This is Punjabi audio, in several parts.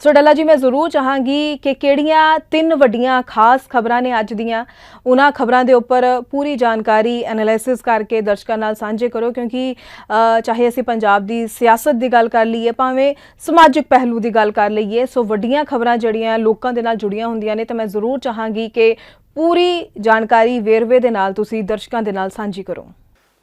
ਸੋ ਡੱਲਾ ਜੀ, ਮੈਂ ਜ਼ਰੂਰ ਚਾਹਾਂਗੀ ਕਿ ਕਿਹੜੀਆਂ ਤਿੰਨ ਵੱਡੀਆਂ ਖਾਸ ਖਬਰਾਂ ਨੇ ਅੱਜ ਦੀਆਂ, ਉਹਨਾਂ ਖਬਰਾਂ ਦੇ ਉੱਪਰ ਪੂਰੀ ਜਾਣਕਾਰੀ ਐਨਾਲਿਸਿਸ ਕਰਕੇ ਦਰਸ਼ਕਾਂ ਨਾਲ ਸਾਂਝੇ ਕਰੋ, ਕਿਉਂਕਿ ਚਾਹੇ ਅਸੀਂ ਪੰਜਾਬ ਦੀ ਸਿਆਸਤ ਦੀ ਗੱਲ ਕਰ ਲਈਏ, ਭਾਵੇਂ ਸਮਾਜਿਕ ਪਹਿਲੂ ਦੀ ਗੱਲ ਕਰ ਲਈਏ, ਸੋ ਵੱਡੀਆਂ ਖਬਰਾਂ ਜਿਹੜੀਆਂ ਲੋਕਾਂ ਦੇ ਨਾਲ ਜੁੜੀਆਂ ਹੁੰਦੀਆਂ ਨੇ, ਤਾਂ ਮੈਂ ਜ਼ਰੂਰ ਚਾਹਾਂਗੀ ਕਿ ਪੂਰੀ ਜਾਣਕਾਰੀ ਵੇਰਵੇ ਦੇ ਨਾਲ ਤੁਸੀਂ ਦਰਸ਼ਕਾਂ ਦੇ ਨਾਲ ਸਾਂਝੀ ਕਰੋ।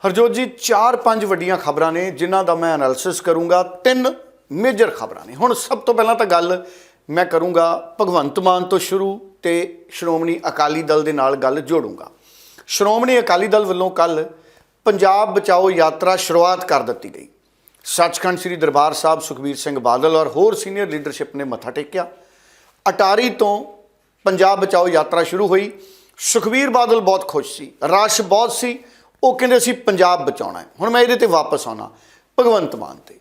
ਹਰਜੋਤ ਜੀ, ਚਾਰ ਪੰਜ ਵੱਡੀਆਂ ਖਬਰਾਂ ਨੇ, ਜਿਨ੍ਹਾਂ ਦਾ ਮੈਂ ਐਨਾਲਿਸਿਸ ਕਰੂੰਗਾ। ਤਿੰਨ ਮੇਜਰ ਖਬਰਾਂ ਨੇ। ਹੁਣ ਸਭ ਤੋਂ ਪਹਿਲਾਂ ਤਾਂ ਗੱਲ ਮੈਂ ਕਰੂੰਗਾ ਭਗਵੰਤ ਮਾਨ ਤੋਂ ਸ਼ੁਰੂ ਤੇ ਸ਼੍ਰੋਮਣੀ ਅਕਾਲੀ ਦਲ ਦੇ ਨਾਲ ਗੱਲ ਜੋੜੂੰਗਾ। ਸ਼੍ਰੋਮਣੀ ਅਕਾਲੀ ਦਲ ਵੱਲੋਂ ਕੱਲ ਪੰਜਾਬ ਬਚਾਓ ਯਾਤਰਾ ਸ਼ੁਰੂਆਤ ਕਰ ਦਿੱਤੀ ਗਈ। ਸੱਚਖੰਡ ਸ੍ਰੀ ਦਰਬਾਰ ਸਾਹਿਬ ਸੁਖਬੀਰ ਸਿੰਘ ਬਾਦਲ ਔਰ ਹੋਰ ਸੀਨੀਅਰ ਲੀਡਰਸ਼ਿਪ ਨੇ ਮੱਥਾ ਟੇਕਿਆ। ਅਟਾਰੀ ਤੋਂ ਪੰਜਾਬ ਬਚਾਓ ਯਾਤਰਾ ਸ਼ੁਰੂ ਹੋਈ। ਸੁਖਬੀਰ ਬਾਦਲ ਬਹੁਤ ਖੁਸ਼ ਸੀ, ਰਸ਼ ਬਹੁਤ ਸੀ। ਉਹ ਕਹਿੰਦੇ ਸੀ, ਪੰਜਾਬ ਬਚਾਉਣਾ ਹੈ। ਹੁਣ ਮੈਂ ਇਹਦੇ ਤੇ ਵਾਪਸ ਆਉਣਾ ਭਗਵੰਤ ਮਾਨ ਤੇ।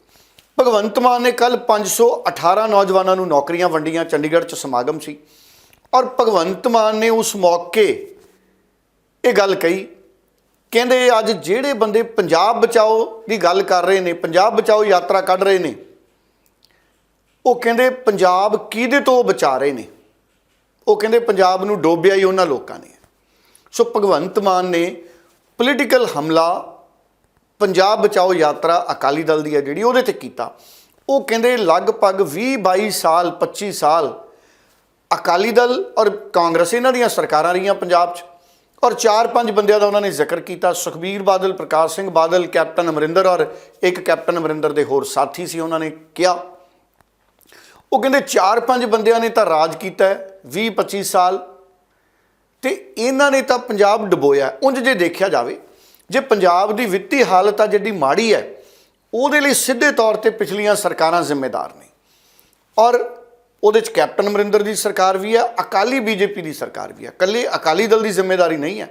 ਭਗਵੰਤ ਮਾਨ ਨੇ ਕੱਲ 518 ਨੌਜਵਾਨਾਂ ਨੂੰ ਨੌਕਰੀਆਂ ਵੰਡੀਆਂ, ਚੰਡੀਗੜ੍ਹ 'ਚ ਸਮਾਗਮ ਸੀ। ਔਰ ਭਗਵੰਤ ਮਾਨ ਨੇ ਉਸ ਮੌਕੇ ਇਹ ਗੱਲ ਕਹੀ, ਕਹਿੰਦੇ ਅੱਜ ਜਿਹੜੇ ਬੰਦੇ ਪੰਜਾਬ ਬਚਾਓ ਦੀ ਗੱਲ ਕਰ ਰਹੇ ਨੇ, ਪੰਜਾਬ ਬਚਾਓ ਯਾਤਰਾ ਕੱਢ ਰਹੇ ਨੇ, ਉਹ ਕਹਿੰਦੇ ਪੰਜਾਬ ਕਿਹਦੇ ਤੋਂ ਬਚਾ ਰਹੇ ਨੇ? ਉਹ ਕਹਿੰਦੇ ਪੰਜਾਬ ਨੂੰ ਡੋਬਿਆ ਹੀ ਉਹਨਾਂ ਲੋਕਾਂ ਨੇ। ਸੋ ਭਗਵੰਤ ਮਾਨ ਨੇ ਪੋਲੀਟੀਕਲ ਹਮਲਾ ਪੰਜਾਬ ਬਚਾਓ ਯਾਤਰਾ ਅਕਾਲੀ ਦਲ ਦੀ ਹੈ ਜਿਹੜੀ, ਉਹਦੇ ਤੇ ਕੀਤਾ। ਉਹ ਕਹਿੰਦੇ ਲਗਭਗ 20 22 ਸਾਲ 25 ਸਾਲ ਅਕਾਲੀ ਦਲ ਔਰ ਕਾਂਗਰਸ ਇਹਨਾਂ ਦੀਆਂ ਸਰਕਾਰਾਂ ਰਹੀਆਂ ਪੰਜਾਬ 'ਚ। ਔਰ ਚਾਰ ਪੰਜ ਬੰਦਿਆਂ ਦਾ ਉਹਨਾਂ ਨੇ ਜ਼ਿਕਰ ਕੀਤਾ, ਸੁਖਬੀਰ ਬਾਦਲ, ਪ੍ਰਕਾਸ਼ ਸਿੰਘ ਬਾਦਲ, ਕੈਪਟਨ ਅਮਰਿੰਦਰ ਔਰ ਇੱਕ ਕੈਪਟਨ ਅਮਰਿੰਦਰ ਦੇ ਹੋਰ ਸਾਥੀ ਸੀ ਉਹਨਾਂ ਨੇ ਕਿਹਾ। ਉਹ ਕਹਿੰਦੇ ਚਾਰ ਪੰਜ ਬੰਦਿਆਂ ਨੇ ਤਾਂ ਰਾਜ ਕੀਤਾ 20 25 ਸਾਲ। ਤੇ ਇਹਨਾਂ ਨੇ ਤਾਂ ਪੰਜਾਬ ਡਬੋਇਆ। ਉਂਝ ਜੇ ਦੇਖਿਆ ਜਾਵੇ ਜੇ ਪੰਜਾਬ ਦੀ ਵਿੱਤੀ ਹਾਲਤ ਆ ਜਿਹੜੀ ਮਾੜੀ ਹੈ, ਉਹਦੇ ਲਈ ਸਿੱਧੇ ਤੌਰ ਤੇ ਪਿਛਲੀਆਂ ਸਰਕਾਰਾਂ ਜ਼ਿੰਮੇਦਾਰ ਨੇ। ਔਰ ਉਹਦੇ ਚ ਕੈਪਟਨ ਅਮਰਿੰਦਰ ਦੀ ਸਰਕਾਰ ਵੀ ਆ, ਅਕਾਲੀ ਬੀਜੇਪੀ ਦੀ ਸਰਕਾਰ ਵੀ ਆ। ਕੱਲੇ ਅਕਾਲੀ ਦਲ ਦੀ ਜ਼ਿੰਮੇਵਾਰੀ ਨਹੀਂ ਹੈ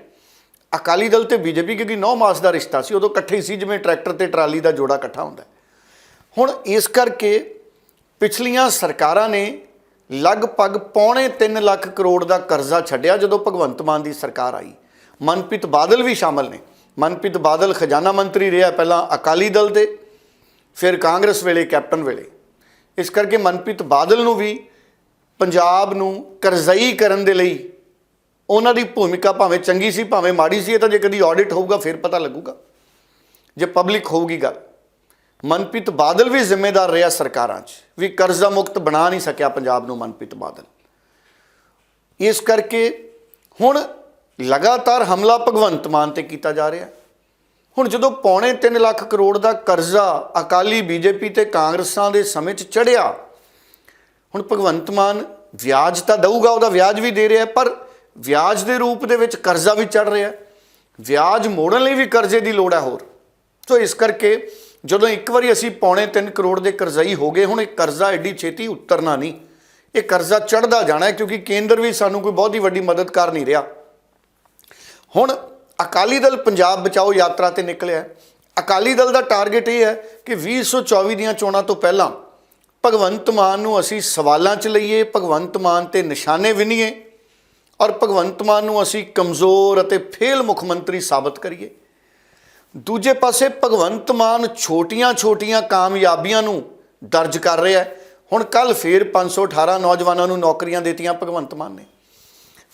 ਅਕਾਲੀ ਦਲ ਤੇ ਬੀਜੇਪੀ ਕਿਉਂਕਿ 9 ਮਾਸ ਦਾ ਰਿਸ਼ਤਾ ਸੀ, ਉਦੋਂ ਇਕੱਠੇ ਸੀ, ਜਿਵੇਂ ਟਰੈਕਟਰ ਤੇ ਟਰਾਲੀ ਦਾ ਜੋੜਾ ਇਕੱਠਾ ਹੁੰਦਾ ਹੁਣ ਇਸ ਕਰਕੇ ਪਿਛਲੀਆਂ ਸਰਕਾਰਾਂ ਨੇ ਲਗਭਗ ਪੌਣੇ 3 ਲੱਖ ਕਰੋੜ ਦਾ ਕਰਜ਼ਾ ਛੱਡਿਆ, ਜਦੋਂ ਭਗਵੰਤ ਮਾਨ ਦੀ ਸਰਕਾਰ ਆਈ। ਮਨਪ੍ਰੀਤ ਬਾਦਲ ਵੀ ਸ਼ਾਮਲ ਨੇ। ਮਨਪ੍ਰੀਤ ਬਾਦਲ ਖਜ਼ਾਨਾ ਮੰਤਰੀ ਰਿਹਾ ਪਹਿਲਾਂ ਅਕਾਲੀ ਦਲ ਦੇ, ਫਿਰ ਕਾਂਗਰਸ ਵੇਲੇ ਕੈਪਟਨ ਵੇਲੇ। ਇਸ ਕਰਕੇ ਮਨਪ੍ਰੀਤ ਬਾਦਲ ਨੂੰ ਵੀ ਪੰਜਾਬ ਨੂੰ ਕਰਜ਼ਈ ਕਰਨ ਦੇ ਲਈ ਉਹਨਾਂ ਦੀ ਭੂਮਿਕਾ ਭਾਵੇਂ ਚੰਗੀ ਸੀ, ਭਾਵੇਂ ਮਾੜੀ ਸੀ, ਇਹ ਤਾਂ ਜੇ ਕਦੀ ਆਡਿਟ ਹੋਊਗਾ, ਫਿਰ ਪਤਾ ਲੱਗੂਗਾ। ਜੇ ਪਬਲਿਕ ਹੋਊਗੀ ਗੱਲ। ਮਨਪ੍ਰੀਤ ਬਾਦਲ ਵੀ ਜ਼ਿੰਮੇਦਾਰ ਰਿਹਾ ਸਰਕਾਰਾਂ 'ਚ। ਵੀ ਕਰਜ਼ਾ ਮੁਕਤ ਬਣਾ ਨਹੀਂ ਸਕਿਆ ਪੰਜਾਬ ਨੂੰ ਮਨਪ੍ਰੀਤ ਬਾਦਲ। ਇਸ ਕਰਕੇ ਹੁਣ ਲਗਾਤਾਰ ਹਮਲਾ ਭਗਵੰਤ ਮਾਨ ਤੇ ਕੀਤਾ ਜਾ ਰਿਹਾ। ਹੁਣ ਜਦੋਂ ਪੌਣੇ 3 ਲੱਖ ਕਰੋੜ ਦਾ ਕਰਜ਼ਾ ਅਕਾਲੀ ਬੀਜੇਪੀ ਤੇ ਕਾਂਗਰਸਾਂ ਦੇ ਸਮੇਂ 'ਚ ਚੜਿਆ, ਹੁਣ ਭਗਵੰਤ ਮਾਨ ਵਿਆਜ ਤਾਂ ਦਊਗਾ, ਉਹਦਾ ਵਿਆਜ ਵੀ ਦੇ ਰਿਹਾ, ਪਰ ਵਿਆਜ ਦੇ ਰੂਪ ਦੇ ਵਿੱਚ ਕਰਜ਼ਾ ਵੀ ਚੜ ਰਿਹਾ। ਵਿਆਜ ਮੋੜਨ ਲਈ ਵੀ ਕਰਜ਼ੇ ਦੀ ਲੋੜ ਹੈ ਹੋਰ। ਸੋ ਇਸ ਕਰਕੇ ਜਦੋਂ ਇੱਕ ਵਾਰੀ ਅਸੀਂ ਪੌਣੇ 3 ਕਰੋੜ ਦੇ ਕਰਜ਼ਾਈ ਹੋ ਗਏ, ਹੁਣ ਇਹ ਕਰਜ਼ਾ ਐਡੀ ਛੇਤੀ ਉਤਰਨਾ ਨਹੀਂ। ਇਹ ਕਰਜ਼ਾ ਚੜਦਾ ਜਾਣਾ ਕਿਉਂਕਿ ਕੇਂਦਰ ਵੀ ਸਾਨੂੰ ਕੋਈ ਬਹੁਤੀ ਵੱਡੀ ਮਦਦ ਕਰ ਨਹੀਂ ਰਿਹਾ। ਹੁਣ ਅਕਾਲੀ ਦਲ ਪੰਜਾਬ ਬਚਾਓ ਯਾਤਰਾ ਤੇ ਨਿਕਲਿਆ ਅਕਾਲੀ ਦਲ ਦਾ ਟਾਰਗੇਟ ਇਹ ਹੈ ਕਿ 2024 ਦੀਆਂ ਚੋਣਾਂ ਤੋਂ ਪਹਿਲਾਂ ਭਗਵੰਤ ਮਾਨ ਨੂੰ ਅਸੀਂ ਸਵਾਲਾਂ 'ਚ ਲਈਏ, ਭਗਵੰਤ ਮਾਨ ਤੇ ਨਿਸ਼ਾਨੇ ਵਿੰਨੀਏ ਔਰ ਭਗਵੰਤ ਮਾਨ ਨੂੰ ਅਸੀਂ ਕਮਜ਼ੋਰ ਅਤੇ ਫੇਲ ਮੁੱਖ ਮੰਤਰੀ ਸਾਬਤ ਕਰੀਏ। ਦੂਜੇ ਪਾਸੇ ਭਗਵੰਤ ਮਾਨ ਛੋਟੀਆਂ-ਛੋਟੀਆਂ ਕਾਮਯਾਬੀਆਂ ਨੂੰ ਦਰਜ ਕਰ ਰਿਹਾ ਹੈ। ਹੁਣ ਕੱਲ ਫੇਰ 518 ਨੌਜਵਾਨਾਂ ਨੂੰ ਨੌਕਰੀਆਂ ਦਿੱਤੀਆਂ ਭਗਵੰਤ ਮਾਨ ਨੇ।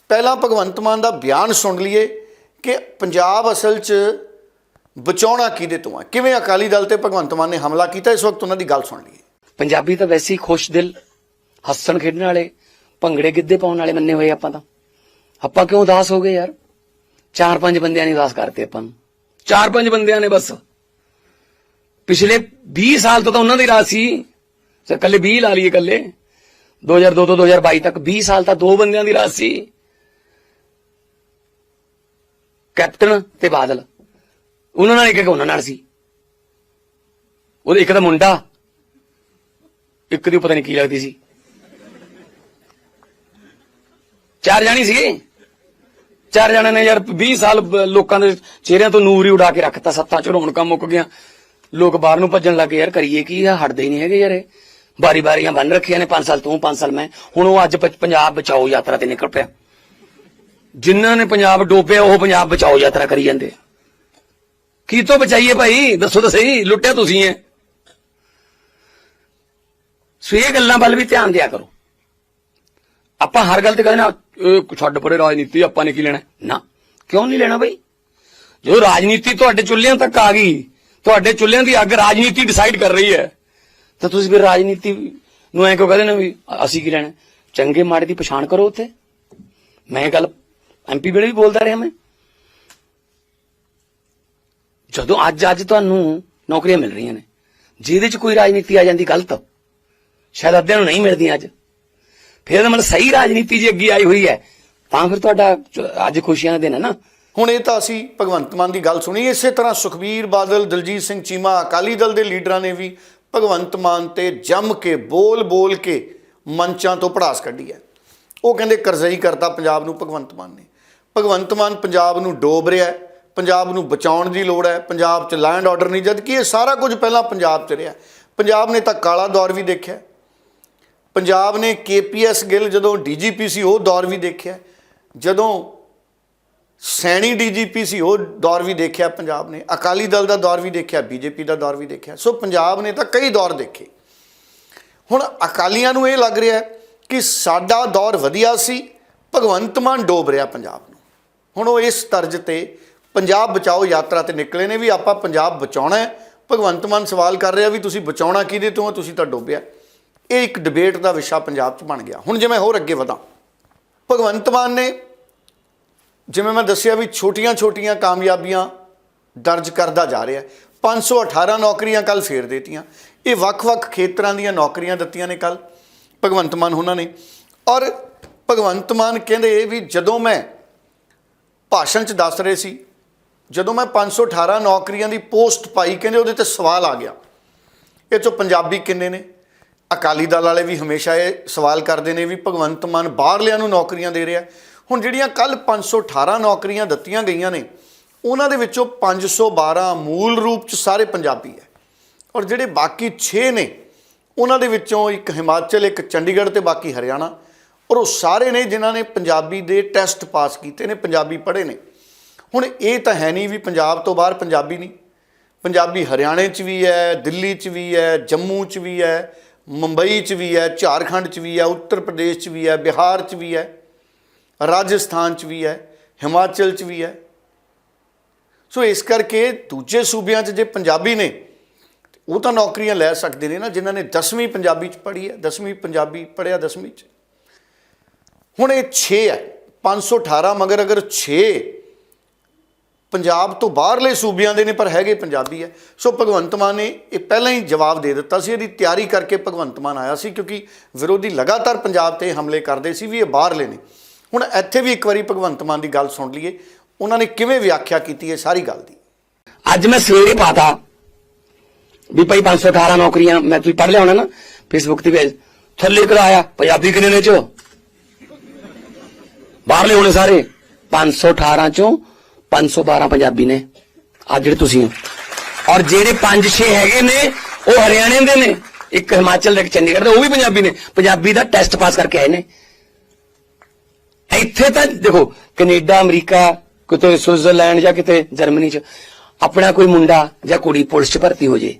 ਪਹਿਲਾਂ ਭਗਵੰਤ ਮਾਨ ਦਾ ਬਿਆਨ ਸੁਣ ਲਈਏ। ਕਿ ਪੰਜਾਬ ਅਸਲ 'ਚ ਬਚਾਉਣਾ ਕਿਹਦੇ ਤੋਂ ਹੈ ਕਿਵੇਂ ਅਕਾਲੀ ਦਲ ਤੇ ਭਗਵੰਤ ਮਾਨ ਨੇ ਹਮਲਾ ਕੀਤਾ? ਇਸ ਵਕਤ ਉਹਨਾਂ ਦੀ ਗੱਲ ਸੁਣ ਲਈਏ। ਪੰਜਾਬੀ ਤਾਂ ਵੈਸੇ ਹੀ ਖੁਸ਼ ਦਿਲ, ਹੱਸਣ ਖੇਡਣ ਵਾਲੇ, ਭੰਗੜੇ ਗਿੱਧੇ ਪਾਉਣ ਵਾਲੇ ਮੰਨੇ ਹੋਏ ਆਪਾਂ ਤਾਂ। ਆਪਾਂ ਕਿਉਂ ਉਦਾਸ ਹੋ ਗਏ ਯਾਰ? ਚਾਰ ਪੰਜ ਬੰਦਿਆਂ ਨੇ ਉਦਾਸ ਕਰਤੇ ਆਪਾਂ ਨੂੰ। ਚਾਰ ਪੰਜ ਬੰਦਿਆਂ ਨੇ ਬਸ। ਪਿਛਲੇ 20 ਸਾਲ ਤੋਂ ਤਾਂ ਉਹਨਾਂ ਦੀ ਰਾਜ ਸੀ। ਸਰ ਕੱਲੇ 20 ਲਾ ਲਈਏ ਕੱਲੇ 2002 ਤੋਂ 2022 ਤੱਕ 20 ਸਾਲ ਤਾਂ ਦੋ ਬੰਦਿਆਂ ਦੀ ਰਾਜ ਸੀ। ਕੈਪਟਨ ਤੇ ਬਾਦਲ। ਉਹਨਾਂ ਨਾਲ ਇੱਕ ਇੱਕ ਉਹਨਾਂ ਨਾਲ ਸੀ। ਉਹਦੇ ਇੱਕ ਦਾ ਮੁੰਡਾ, ਇੱਕ ਦੀ ਪਤਾ ਨਹੀਂ ਕੀ ਲੱਗਦੀ ਸੀ। ਚਾਰ ਜਾਣੀ ਸੀਗੇ। ਚਾਰ ਜਣਿਆਂ ਨੇ ਯਾਰ 20 ਸਾਲ ਲੋਕਾਂ ਦੇ ਚਿਹਰਿਆਂ ਤੋਂ ਨੂਰ ਹੀ ਉਡਾ ਕੇ ਰੱਖਤਾ, ਸੱਤਾਂ ਚ ਰੌਣਕਾਂ ਮੁੱਕ ਗਿਆ ਲੋਕ ਬਾਹਰ ਨੂੰ ਭੱਜਣ ਲੱਗੇ ਯਾਰ ਕਰੀਏ ਕੀ ਆ, ਹਟਦੇ ਹੀ ਨਹੀਂ ਹੈਗੇ ਯਾਰ ਇਹ। ਬਾਰੀ ਬਾਰੀਆਂ ਬੰਨ ਰੱਖੀਆਂ ਨੇ 5 ਸਾਲ ਤੂੰ 5 ਸਾਲ ਮੈਂ। ਹੁਣ ਉਹ ਅੱਜ ਪੰਜਾਬ ਬਚਾਓ ਯਾਤਰਾ ਤੇ ਨਿਕਲ ਪਿਆ। ਜਿਨ੍ਹਾਂ ਨੇ ਪੰਜਾਬ ਡੋਬਿਆ ਉਹ ਪੰਜਾਬ ਬਚਾਓ ਯਾਤਰਾ ਕਰੀ ਜਾਂਦੇ। ਕੀ ਤੋਂ ਬਚਾਈਏ ਭਾਈ? ਦੱਸੋ ਤਾਂ ਸਹੀ, ਲੁੱਟਿਆ ਤੁਸੀਂ ਐ ਸੋ ਇਹ ਗੱਲਾਂ ਵੱਲ ਵੀ ਧਿਆਨ ਦਿਆ ਕਰੋ। ਆਪਾਂ ਹਰ ਗੱਲ ਤੇ ਕਹਿੰਦੇ ਨਾ ਛੱਡ ਪਰੇ ਰਾਜਨੀਤੀ, ਆਪਾਂ ਨੇ ਕੀ ਲੈਣਾ? ਨਾ। ਕਿਉਂ ਨਹੀਂ ਲੈਣਾ ਬਈ? ਜੋ ਰਾਜਨੀਤੀ ਤੁਹਾਡੇ ਚੁੱਲ੍ਹਿਆਂ ਤੱਕ ਆ ਗਈ, ਤੁਹਾਡੇ ਚੁੱਲ੍ਹਿਆਂ ਦੀ ਅੱਗ ਰਾਜਨੀਤੀ ਡਿਸਾਈਡ ਕਰ ਰਹੀ ਹੈ, ਤਾਂ ਤੁਸੀਂ ਫਿਰ ਰਾਜਨੀਤੀ ਨੂੰ ਐਂ ਕਿਉਂ ਕਹਿੰਦੇ ਨਾ ਵੀ ਅਸੀਂ ਕੀ ਲੈਣਾ? ਚੰਗੇ ਮਾੜੇ ਦੀ ਪਛਾਣ ਕਰੋ ਉੱਥੇ। ਮੈਂ ਗੱਲ ਐਮਪੀ ਵੇਲੇ ਵੀ ਬੋਲਦਾ ਰਿਹਾ ਮੈਂ। ਜਦੋਂ ਅੱਜ ਅੱਜ ਤੁਹਾਨੂੰ ਨੌਕਰੀਆਂ ਮਿਲ ਰਹੀਆਂ ਨੇ, ਜਿਹਦੇ 'ਚ ਕੋਈ ਰਾਜਨੀਤੀ ਆ ਜਾਂਦੀ ਗਲਤ, ਸ਼ਾਇਦ ਅੱਧਿਆਂ ਨੂੰ ਨਹੀਂ ਮਿਲਦੀਆਂ ਅੱਜ। ਫਿਰ ਤਾਂ ਮਤਲਬ ਸਹੀ ਰਾਜਨੀਤੀ ਜੇ ਅੱਗੇ ਆਈ ਹੋਈ ਹੈ, ਤਾਂ ਫਿਰ ਤੁਹਾਡਾ ਅੱਜ ਖੁਸ਼ੀਆਂ ਦਾ ਦਿਨ ਹੈ ਨਾ। ਹੁਣ ਇਹ ਤਾਂ ਅਸੀਂ ਭਗਵੰਤ ਮਾਨ ਦੀ ਗੱਲ ਸੁਣੀ, ਇਸੇ ਤਰ੍ਹਾਂ ਸੁਖਬੀਰ ਬਾਦਲ, ਦਲਜੀਤ ਸਿੰਘ ਚੀਮਾ, ਅਕਾਲੀ ਦਲ ਦੇ ਲੀਡਰਾਂ ਨੇ ਵੀ ਭਗਵੰਤ ਮਾਨ ਤੇ ਜੰਮ ਕੇ ਬੋਲ ਬੋਲ ਕੇ ਮੰਚਾਂ ਤੋਂ ਪੜਾਸ ਕੱਢੀ ਹੈ। ਉਹ ਕਹਿੰਦੇ ਕਰਜ਼ਈ ਕਰਤਾ ਪੰਜਾਬ ਨੂੰ ਭਗਵੰਤ ਮਾਨ ਨੇ। ਭਗਵੰਤ ਮਾਨ ਪੰਜਾਬ ਨੂੰ ਡੋਬ ਰਿਹਾ ਹੈ, ਪੰਜਾਬ ਨੂੰ ਬਚਾਉਣ ਦੀ ਲੋੜ ਹੈ, ਪੰਜਾਬ 'ਚ ਲੈਂਡ ਆਰਡਰ ਨਹੀਂ ਜਦ ਕਿ ਇਹ ਸਾਰਾ ਕੁਝ ਪਹਿਲਾਂ ਪੰਜਾਬ 'ਚ ਰਿਹਾ ਪੰਜਾਬ ਨੇ ਤਾਂ ਕਾਲਾ ਦੌਰ ਵੀ ਦੇਖਿਆ ਪੰਜਾਬ ਨੇ ਕੇਪੀਐਸ ਗਿੱਲ ਜਦੋਂ ਡੀਜੀਪੀ ਸੀ, ਉਹ ਦੌਰ ਵੀ ਦੇਖਿਆ ਜਦੋਂ ਸੈਣੀ ਡੀਜੀਪੀ ਸੀ, ਉਹ ਦੌਰ ਵੀ ਦੇਖਿਆ ਪੰਜਾਬ ਨੇ। ਅਕਾਲੀ ਦਲ ਦਾ ਦੌਰ ਵੀ ਦੇਖਿਆ ਬੀਜੇਪੀ ਦਾ ਦੌਰ ਵੀ ਦੇਖਿਆ। ਸੋ ਪੰਜਾਬ ਨੇ ਤਾਂ ਕਈ ਦੌਰ ਦੇਖੇ। ਹੁਣ ਅਕਾਲੀਆਂ ਨੂੰ ਇਹ ਲੱਗ ਰਿਹਾ ਕਿ ਸਾਡਾ ਦੌਰ ਵਧੀਆ ਸੀ, ਭਗਵੰਤ ਮਾਨ ਡੋਬ ਰਿਹਾ ਪੰਜਾਬ ਨੂੰ। ਹੁਣ ਉਹ ਇਸ ਤਰਜ਼ ਤੇ ਪੰਜਾਬ ਬਚਾਓ ਯਾਤਰਾ ਤੇ ਨਿਕਲੇ ਨੇ ਵੀ ਆਪਾਂ ਪੰਜਾਬ ਬਚਾਉਣਾ ਹੈ। ਭਗਵੰਤ ਮਾਨ ਸਵਾਲ ਕਰ ਰਿਹਾ ਵੀ ਤੁਸੀਂ ਬਚਾਉਣਾ ਕਿਹਦੇ ਤੋਂ ਹੈ ਤੁਸੀਂ ਤਾਂ ਡੋਬਿਆ ਇਹ ਇੱਕ ਡਿਬੇਟ ਦਾ ਵਿਸ਼ਾ ਪੰਜਾਬ 'ਚ ਬਣ ਗਿਆ। ਹੁਣ ਜਿਵੇਂ ਹੋਰ ਅੱਗੇ ਵਧਾਂ। ਭਗਵੰਤ ਮਾਨ ਨੇ ਜਿਵੇਂ ਮੈਂ ਦੱਸਿਆ ਵੀ ਛੋਟੀਆਂ-ਛੋਟੀਆਂ ਕਾਮਯਾਬੀਆਂ ਦਰਜ ਕਰਦਾ ਜਾ ਰਿਹਾ ਹੈ। 518 ਨੌਕਰੀਆਂ ਕੱਲ ਫੇਰ ਦੇਤੀਆਂ। ਇਹ ਵੱਖ-ਵੱਖ ਖੇਤਰਾਂ ਦੀਆਂ ਨੌਕਰੀਆਂ ਦਿੱਤੀਆਂ ਨੇ ਕੱਲ ਭਗਵੰਤ ਮਾਨ ਉਹਨਾਂ ਨੇ। ਔਰ ਭਗਵੰਤ ਮਾਨ ਕਹਿੰਦੇ ਵੀ ਜਦੋਂ ਮੈਂ ਭਾਸ਼ਣ 'ਚ ਦੱਸ ਰਹੇ ਸੀ, ਜਦੋਂ ਮੈਂ 518 ਨੌਕਰੀਆਂ ਦੀ ਪੋਸਟ ਪਾਈ, ਕਹਿੰਦੇ ਉਹਦੇ ਤੇ ਸਵਾਲ ਆ ਗਿਆ। ਇਹ 'ਚੋਂ ਪੰਜਾਬੀ ਕਿੰਨੇ ਨੇ? ਅਕਾਲੀ ਦਲ ਵਾਲੇ ਵੀ ਹਮੇਸ਼ਾ ਇਹ ਸਵਾਲ ਕਰਦੇ ਨੇ ਵੀ ਭਗਵੰਤ ਮਾਨ ਬਾਹਰਲਿਆਂ ਨੂੰ ਨੌਕਰੀਆਂ ਦੇ ਰਿਹਾ। ਹੁਣ ਜਿਹੜੀਆਂ ਕੱਲ 518 ਨੌਕਰੀਆਂ ਦਿੱਤੀਆਂ ਗਈਆਂ ਨੇ, ਉਹਨਾਂ ਦੇ ਵਿੱਚੋਂ 512 ਮੂਲ ਰੂਪ 'ਚ ਸਾਰੇ ਪੰਜਾਬੀ ਹੈ। ਔਰ ਜਿਹੜੇ ਬਾਕੀ 6 ਨੇ, ਉਹਨਾਂ ਦੇ ਵਿੱਚੋਂ ਇੱਕ ਹਿਮਾਚਲ, ਇੱਕ ਚੰਡੀਗੜ੍ਹ ਤੇ ਬਾਕੀ ਹਰਿਆਣਾ। ਔਰ ਉਹ ਸਾਰੇ ਨੇ ਜਿਨ੍ਹਾਂ ਨੇ ਪੰਜਾਬੀ ਦੇ ਟੈਸਟ ਪਾਸ ਕੀਤੇ ਨੇ, ਪੰਜਾਬੀ ਪੜ੍ਹੇ ਨੇ। ਹੁਣ ਇਹ ਤਾਂ ਹੈ ਨਹੀਂ ਵੀ ਪੰਜਾਬ ਤੋਂ ਬਾਹਰ ਪੰਜਾਬੀ ਨਹੀਂ। ਪੰਜਾਬੀ ਹਰਿਆਣੇ 'ਚ ਵੀ ਹੈ, ਦਿੱਲੀ 'ਚ ਵੀ ਹੈ, ਜੰਮੂ 'ਚ ਵੀ ਹੈ, ਮੁੰਬਈ 'ਚ ਵੀ ਹੈ, ਝਾਰਖੰਡ 'ਚ ਵੀ ਹੈ, ਉੱਤਰ ਪ੍ਰਦੇਸ਼ 'ਚ ਵੀ ਹੈ, ਬਿਹਾਰ 'ਚ ਵੀ ਹੈ, ਰਾਜਸਥਾਨ 'ਚ ਵੀ ਹੈ, ਹਿਮਾਚਲ 'ਚ ਵੀ ਹੈ। ਸੋ ਇਸ ਕਰਕੇ ਦੂਜੇ ਸੂਬਿਆਂ 'ਚ ਜੇ ਪੰਜਾਬੀ ਨੇ, ਉਹ ਤਾਂ ਨੌਕਰੀਆਂ ਲੈ ਸਕਦੇ ਨੇ ਨਾ, ਜਿਨ੍ਹਾਂ ਨੇ 10ਵੀਂ ਪੰਜਾਬੀ 'ਚ ਪੜ੍ਹੀ ਹੈ 10ਵੀਂ ਪੰਜਾਬੀ ਪੜ੍ਹਿਆ 10ਵੀਂ 'ਚ। ਹੁਣ ਇਹ 6 ਹੈ 518 ਮਗਰ ਅਗਰ 6 ਪੰਜਾਬ ਤੋਂ ਬਾਹਰਲੇ ਸੂਬਿਆਂ ਦੇ ਨੇ, ਪਰ ਹੈਗੇ ਪੰਜਾਬੀ ਹੈ। ਸੋ ਭਗਵੰਤ ਮਾਨ ਨੇ ਇਹ ਪਹਿਲਾਂ ਹੀ ਜਵਾਬ ਦੇ ਦਿੱਤਾ ਸੀ, ਇਹਦੀ ਤਿਆਰੀ ਕਰਕੇ ਭਗਵੰਤ ਮਾਨ ਆਇਆ ਸੀ, ਕਿਉਂਕਿ ਵਿਰੋਧੀ ਲਗਾਤਾਰ ਪੰਜਾਬ ਤੇ ਹਮਲੇ ਕਰਦੇ ਸੀ, ਵੀ ਇਹ ਬਾਹਰਲੇ ਨੇ। ਹੁਣ ਇੱਥੇ ਵੀ ਇੱਕ ਵਾਰੀ ਭਗਵੰਤ ਮਾਨ ਦੀ ਗੱਲ ਸੁਣ ਲਈਏ, ਉਹਨਾਂ ਨੇ ਕਿਵੇਂ ਵਿਆਖਿਆ ਕੀਤੀ ਹੈ ਸਾਰੀ ਗੱਲ ਦੀ? ਅੱਜ ਮੈਂ ਸਵੇਰੇ ਪਾਤਾ ਵੀ ਭਾਈ 518 ਨੌਕਰੀਆਂ ਮੈਂ ਤੁਸੀਂ ਪੜ੍ਹ ਲਿਆ ਹੋਣਾ ਨਾ ਫੇਸਬੁੱਕ ਤੇ ਵੀ ਥੱਲੇ ਕਰਾਇਆ ਪੰਜਾਬੀ ਕਿੰਨੇ ਨੇ ਚ? ਬਾਹਰਲੇ ਹੋਣੇ ਸਾਰੇ। 518 ਚੋਂ 512 ਪੰਜਾਬੀ ਨੇ। ਅੱਜ ਜਿਹੜੇ ਤੁਸੀਂ ਹੋ। ਔਰ ਜਿਹੜੇ 5-6 ਹੈਗੇ ਨੇ, ਉਹ ਹਰਿਆਣੇ ਦੇ ਨੇ। ਇੱਕ ਹਿਮਾਚਲ ਦੇ, ਇੱਕ ਚੰਡੀਗੜ੍ਹ ਦੇ, ਉਹ ਵੀ ਪੰਜਾਬੀ ਨੇ। ਪੰਜਾਬੀ ਦਾ ਟੈਸਟ ਪਾਸ ਕਰਕੇ ਆਏ ਨੇ। ਇੱਥੇ ਤਾਂ ਦੇਖੋ, ਕੈਨੇਡਾ, ਅਮਰੀਕਾ, ਕਿਤੇ ਸਵਿਟਜ਼ਰਲੈਂਡ ਜਾਂ ਕਿਤੇ ਜਰਮਨੀ ਚ, ਆਪਣਾ ਕੋਈ ਮੁੰਡਾ ਜਾਂ ਕੁੜੀ ਪੁਲਿਸ ਚ ਭਰਤੀ ਹੋ ਜੇ।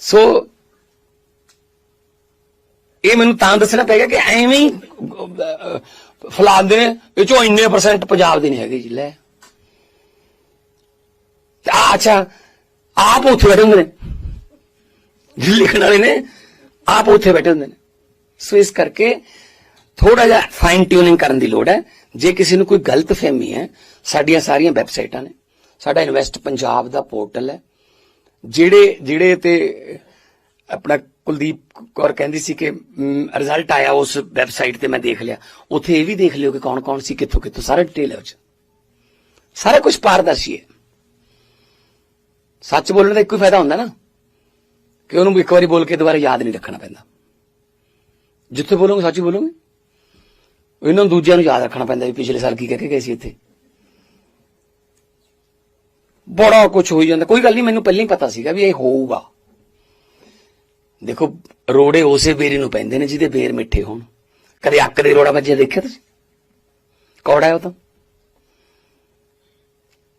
ਸੋ ਇਹ ਮੈਨੂੰ ਤਾਂ ਦੱਸਣਾ ਪੈ ਕਿ ਐਵੇਂ ਹੀ ਅਹ, ਫਲਾਉਂਦੇ ਨੇ ਇਹ ਚੋਂ ਇੰਨੇ ਪਰਸੈਂਟ ਪੰਜਾਬ ਦੇ ਨਹੀਂ ਹੈਗੇ ਜੀ ਲੈ। ਅੱਛਾ ਆਪ ਉੱਥੇ ਬੈਠੇ ਹੁੰਦੇ ਨੇ। ਲਿਖਣ ਵਾਲੇ ਨੇ ਆਪ ਉੱਥੇ ਬੈਠੇ ਹੁੰਦੇ ਨੇ। ਸੋ ਇਸ ਕਰਕੇ ਥੋੜਾ ਜਿਹਾ ਫਾਈਨ ਟਿਊਨਿੰਗ ਕਰਨ ਦੀ ਲੋੜ ਹੈ। ਜੇ ਕਿਸੇ ਨੂੰ ਕੋਈ ਗਲਤ ਫਹਿਮੀ ਹੈ ਸਾਡੀਆਂ ਸਾਰੀਆਂ ਵੈਬਸਾਈਟਾਂ ਨੇ। ਸਾਡਾ ਇਨਵੈਸਟ ਪੰਜਾਬ ਦਾ ਪੋਰਟਲ ਹੈ। ਜਿਹੜੇ ਜਿਹੜੇ ਤੇ ਆਪਣਾ ਕੁਲਦੀਪ ਕੌਰ ਕਹਿੰਦੀ ਸੀ ਕਿ ਰਿਜ਼ਲਟ ਆਇਆ ਉਸ ਵੈਬਸਾਈਟ ਤੇ ਮੈਂ ਦੇਖ ਲਿਆ। ਉੱਥੇ ਇਹ ਵੀ ਦੇਖ ਲਿਓ ਕਿ ਕੌਣ ਕੌਣ ਸੀ, ਕਿੱਥੋਂ ਕਿੱਥੋਂ, ਸਾਰਾ ਡਿਟੇਲ ਹੈ ਉਹ 'ਚ। ਸਾਰਾ ਕੁਝ ਪਾਰਦਰਸ਼ੀ ਹੈ। ਸੱਚ ਬੋਲਣ ਦਾ ਇੱਕੋ ਹੀ ਫਾਇਦਾ ਹੁੰਦਾ ਨਾ, ਕਿ ਉਹਨੂੰ ਇੱਕ ਵਾਰੀ ਬੋਲ ਕੇ ਦੁਬਾਰਾ ਯਾਦ ਨਹੀਂ ਰੱਖਣਾ ਪੈਂਦਾ। ਜਿੱਥੇ ਬੋਲੋਗੇ, ਸੱਚ ਹੀ ਬੋਲੋਗੇ। ਇਹਨਾਂ ਨੂੰ ਦੂਜਿਆਂ ਨੂੰ ਯਾਦ ਰੱਖਣਾ ਪੈਂਦਾ ਵੀ ਪਿਛਲੇ ਸਾਲ ਕੀ ਕਹਿ ਕੇ ਗਏ ਸੀ ਇੱਥੇ। ਬੜਾ ਕੁਝ ਹੋਈ ਜਾਂਦਾ। ਕੋਈ ਗੱਲ ਨਹੀਂ, ਮੈਨੂੰ ਪਹਿਲਾਂ ਹੀ ਪਤਾ ਸੀਗਾ ਵੀ ਇਹ ਹੋਊਗਾ। ਦੇਖੋ, ਰੋੜੇ ਉਸੇ ਬੇਰੀ ਨੂੰ ਪੈਂਦੇ ਨੇ ਜਿਹਦੇ ਬੇਰ ਮਿੱਠੇ ਹੋਣ। ਕਦੇ ਅੱਕ ਦੇ ਰੋੜਾ ਵੱਜਿਆ ਦੇਖਿਆ ਤੁਸੀਂ? ਕੌੜਾ ਹੈ ਉਹ ਤਾਂ।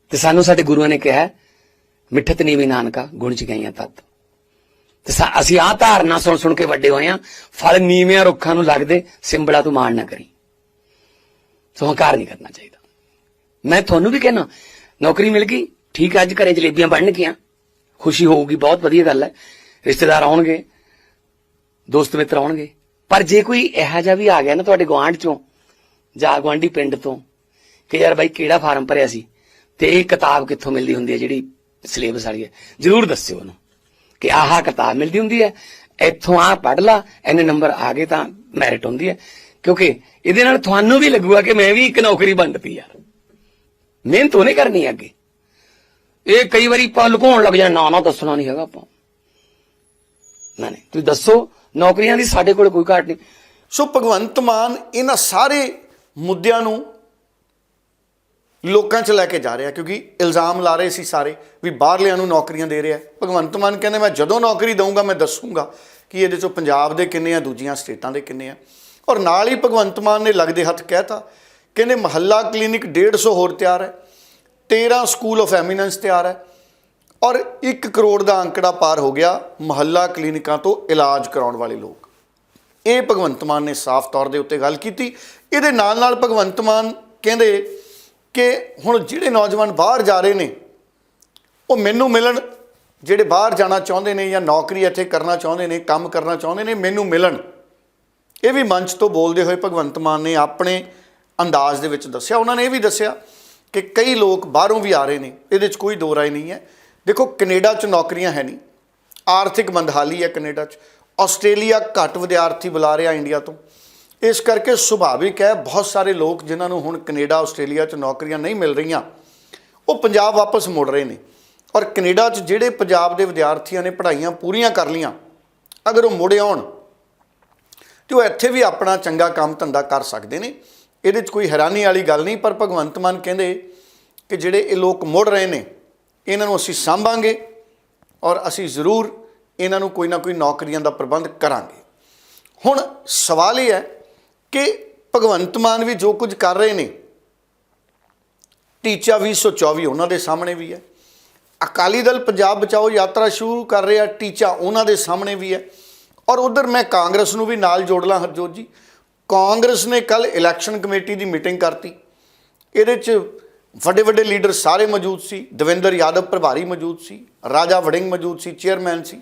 ਤੇ ਸਾਨੂੰ ਸਾਡੇ ਗੁਰੂਆਂ ਨੇ ਕਿਹਾ, ਮਿੱਠਤ ਨੀਵੀਂ ਨਾਨਕਾ, ਗੁਣ ਚ ਗਈਆਂ ਤਤ। ਤੇ ਅਸੀਂ ਆਹ ਧਾਰਨਾ ਸੁਣ ਸੁਣ ਕੇ ਵੱਡੇ ਹੋਏ ਆ। ਫਲ ਨੀਵਿਆਂ ਰੁੱਖਾਂ ਨੂੰ ਲੱਗਦੇ ਸਿੰਬੜਾ ਤੂੰ ਮਾਣ ਨਾ ਕਰੀ। ਸੋ ਹੰਕਾਰ ਨਹੀਂ ਕਰਨਾ ਚਾਹੀਦਾ। ਮੈਂ ਤੁਹਾਨੂੰ ਵੀ ਕਹਿਣਾ ਨੌਕਰੀ ਮਿਲ ਗਈ। ਠੀਕ ਹੈ, ਅੱਜ ਘਰੇ ਜਲੇਬੀਆਂ ਬਣਨਗੀਆਂ। ਖੁਸ਼ੀ ਹੋਊਗੀ, ਬਹੁਤ ਵਧੀਆ ਗੱਲ ਹੈ। ਰਿਸ਼ਤੇਦਾਰ ਆਉਣਗੇ, ਦੋਸਤ ਮਿੱਤਰ ਆਉਣਗੇ। ਪਰ ਜੇ ਕੋਈ ਇਹੋ ਜਿਹਾ ਵੀ ਆ ਗਿਆ ਨਾ ਤੁਹਾਡੇ ਗੁਆਂਢ ਚੋਂ, ਜਾਂ ਗੁਆਂਢੀ ਪਿੰਡ ਤੋਂ, ਕਿ ਯਾਰ ਬਾਈ ਕਿਹੜਾ ਫਾਰਮ ਭਰਿਆ ਸੀ, ਤੇ ਇਹ ਕਿਤਾਬ ਕਿੱਥੋਂ ਮਿਲਦੀ ਹੁੰਦੀ ਹੈ, ਜਿਹੜੀ ਸਿਲੇਬਸ ਵਾਲੀ ਹੈ, ਜਰੂਰ ਦੱਸਿਓ ਉਹਨੂੰ, ਕਿ ਆਹ ਕਿਤਾਬ ਮਿਲਦੀ ਹੁੰਦੀ ਹੈ, ਇੱਥੋਂ ਆ ਪੜ੍ਹ ਲਾ ਇੰਨੇ ਨੰਬਰ ਆ ਗਏ ਤਾਂ ਮੈਰਿਟ ਹੁੰਦੀ ਹੈ। ਕਿਉਂਕਿ ਇਹਦੇ ਨਾਲ ਤੁਹਾਨੂੰ ਵੀ ਲੱਗੂਗਾ ਕਿ ਮੈਂ ਵੀ ਇੱਕ ਨੌਕਰੀ ਬਣ ਪਈ ਯਾਰ। ਮਿਹਨਤ ਉਹਨੇ ਕਰਨੀ ਅੱਗੇ। ਇਹ ਕਈ ਵਾਰੀ ਆਪਾਂ ਲੁਕਾਉਣ ਲੱਗ ਜਾਣਾ ਨਾ ਨਾ ਦੱਸਣਾ ਨਹੀਂ ਹੈਗਾ ਆਪਾਂ। ਨਾ, ਨਹੀਂ, ਤੁਸੀਂ ਦੱਸੋ, ਨੌਕਰੀਆਂ ਦੀ ਸਾਡੇ ਕੋਲ ਕੋਈ ਘਾਟ ਨਹੀਂ। ਸੋ ਭਗਵੰਤ ਮਾਨ ਇਹਨਾਂ ਸਾਰੇ ਮੁੱਦਿਆਂ ਨੂੰ ਲੋਕਾਂ 'ਚ ਲੈ ਕੇ ਜਾ ਰਿਹਾ, ਕਿਉਂਕਿ ਇਲਜ਼ਾਮ ਲਾ ਰਹੇ ਸੀ ਸਾਰੇ ਵੀ ਬਾਹਰਲਿਆਂ ਨੂੰ ਨੌਕਰੀਆਂ ਦੇ ਰਿਹਾ। ਭਗਵੰਤ ਮਾਨ ਕਹਿੰਦੇ, ਮੈਂ ਜਦੋਂ ਨੌਕਰੀ ਦਊਂਗਾ, ਮੈਂ ਦੱਸੂਗਾ ਕਿ ਇਹਦੇ 'ਚੋਂ ਪੰਜਾਬ ਦੇ ਕਿੰਨੇ ਆ, ਦੂਜੀਆਂ ਸਟੇਟਾਂ ਦੇ ਕਿੰਨੇ ਆ। ਔਰ ਨਾਲ ਹੀ ਭਗਵੰਤ ਮਾਨ ਨੇ ਲੱਗਦੇ ਹੱਥ ਕਹਿਤਾ, ਕਹਿੰਦੇ, ਮਹੱਲਾ ਕਲੀਨਿਕ 150 ਹੋਰ ਤਿਆਰ ਹੈ। 13 ਸਕੂਲ ਆਫ ਐਮੀਨੈਂਸ ਤਿਆਰ ਹੈ ਔਰ 1 ਕਰੋੜ ਦਾ ਅੰਕੜਾ ਪਾਰ ਹੋ ਗਿਆ ਮਹੱਲਾ ਕਲੀਨਿਕਾਂ ਤੋਂ ਇਲਾਜ ਕਰਾਉਣ ਵਾਲੇ ਲੋਕ। ਇਹ ਭਗਵੰਤ ਮਾਨ ਨੇ ਸਾਫ਼ ਤੌਰ ਦੇ ਉੱਤੇ ਗੱਲ ਕੀਤੀ। ਇਹਦੇ ਨਾਲ ਨਾਲ ਭਗਵੰਤ ਮਾਨ ਕਹਿੰਦੇ ਕਿ ਹੁਣ ਜਿਹੜੇ ਨੌਜਵਾਨ ਬਾਹਰ ਜਾ ਰਹੇ ਨੇ, ਉਹ ਮੈਨੂੰ ਮਿਲਣ। ਜਿਹੜੇ ਬਾਹਰ ਜਾਣਾ ਚਾਹੁੰਦੇ ਨੇ ਜਾਂ ਨੌਕਰੀ ਇੱਥੇ ਕਰਨਾ ਚਾਹੁੰਦੇ ਨੇ, ਕੰਮ ਕਰਨਾ ਚਾਹੁੰਦੇ ਨੇ, ਮੈਨੂੰ ਮਿਲਣ। ਇਹ ਵੀ ਮੰਚ ਤੋਂ ਬੋਲਦੇ ਹੋਏ ਭਗਵੰਤ ਮਾਨ ਨੇ ਆਪਣੇ ਅੰਦਾਜ਼ ਦੇ ਵਿੱਚ ਦੱਸਿਆ। ਉਹਨਾਂ ਨੇ ਇਹ ਵੀ ਦੱਸਿਆ ਕਿ ਕਈ ਲੋਕ ਬਾਹਰੋਂ ਵੀ ਆ ਰਹੇ ਨੇ, ਇਹਦੇ 'ਚ ਕੋਈ ਦੋ ਰਾਏ ਨਹੀਂ ਹੈ। ਦੇਖੋ, ਕੈਨੇਡਾ 'ਚ ਨੌਕਰੀਆਂ ਹੈ ਨਹੀਂ। ਆਰਥਿਕ ਮੰਦਹਾਲੀ ਹੈ ਕੈਨੇਡਾ 'ਚ। ਆਸਟ੍ਰੇਲੀਆ ਘੱਟ ਵਿਦਿਆਰਥੀ ਬੁਲਾ ਰਿਹਾ ਇੰਡੀਆ ਤੋਂ। ਇਸ ਕਰਕੇ ਸੁਭਾਵਿਕ ਹੈ, ਬਹੁਤ ਸਾਰੇ ਲੋਕ ਜਿਨ੍ਹਾਂ ਨੂੰ ਹੁਣ ਕੈਨੇਡਾ, ਆਸਟ੍ਰੇਲੀਆ 'ਚ ਨੌਕਰੀਆਂ ਨਹੀਂ ਮਿਲ ਰਹੀਆਂ, ਉਹ ਪੰਜਾਬ ਵਾਪਸ ਮੁੜ ਰਹੇ ਨੇ। ਔਰ ਕੈਨੇਡਾ 'ਚ ਜਿਹੜੇ ਪੰਜਾਬ ਦੇ ਵਿਦਿਆਰਥੀਆਂ ਨੇ ਪੜ੍ਹਾਈਆਂ ਪੂਰੀਆਂ ਕਰ ਲੀਆਂ ਅਗਰ ਉਹ ਮੁੜ ਆਉਣ, ਤੇ ਉਹ ਇੱਥੇ ਵੀ ਆਪਣਾ ਚੰਗਾ ਕੰਮ ਧੰਦਾ ਕਰ ਸਕਦੇ ਨੇ। ਇਹਦੇ 'ਚ ਕੋਈ ਹੈਰਾਨੀ ਵਾਲੀ ਗੱਲ ਨਹੀਂ, ਪਰ ਭਗਵੰਤ ਮਾਨ ਕਹਿੰਦੇ ਕਿ ਜਿਹੜੇ ਇਹ ਲੋਕ ਮੁੜ ਰਹੇ ਨੇ, ਇਹਨਾਂ ਨੂੰ ਅਸੀਂ ਸਾਂਭਾਂਗੇ ਔਰ ਅਸੀਂ ਜ਼ਰੂਰ ਇਹਨਾਂ ਨੂੰ ਕੋਈ ਨਾ ਕੋਈ ਨੌਕਰੀਆਂ ਦਾ ਪ੍ਰਬੰਧ ਕਰਾਂਗੇ। ਹੁਣ ਸਵਾਲ ਇਹ ਹੈ ਕਿ ਭਗਵੰਤ ਮਾਨ ਵੀ ਜੋ ਕੁਝ ਕਰ ਰਹੇ ਨੇ, ਟੀਚਾ 2024 ਉਹਨਾਂ ਦੇ ਸਾਹਮਣੇ ਵੀ ਹੈ। ਅਕਾਲੀ ਦਲ ਪੰਜਾਬ ਬਚਾਓ ਯਾਤਰਾ ਸ਼ੁਰੂ ਕਰ ਰਿਹਾ, ਟੀਚਾ ਉਹਨਾਂ ਦੇ ਸਾਹਮਣੇ ਵੀ ਹੈ। ਔਰ ਉਧਰ ਮੈਂ ਕਾਂਗਰਸ ਨੂੰ ਵੀ ਨਾਲ ਜੋੜ ਲਾਂ, ਹਰਜੋਤ ਜੀ ਕਾਂਗਰਸ ਨੇ ਕੱਲ ਇਲੈਕਸ਼ਨ ਕਮੇਟੀ ਦੀ ਮੀਟਿੰਗ ਕਰਤੀ। ਇਹਦੇ 'ਚ ਵੱਡੇ ਵੱਡੇ ਲੀਡਰ ਸਾਰੇ ਮੌਜੂਦ ਸੀ। ਦਵਿੰਦਰ ਯਾਦਵ ਪ੍ਰਭਾਰੀ ਮੌਜੂਦ ਸੀ। ਰਾਜਾ ਵੜਿੰਗ ਮੌਜੂਦ ਸੀ, ਚੇਅਰਮੈਨ ਸੀ।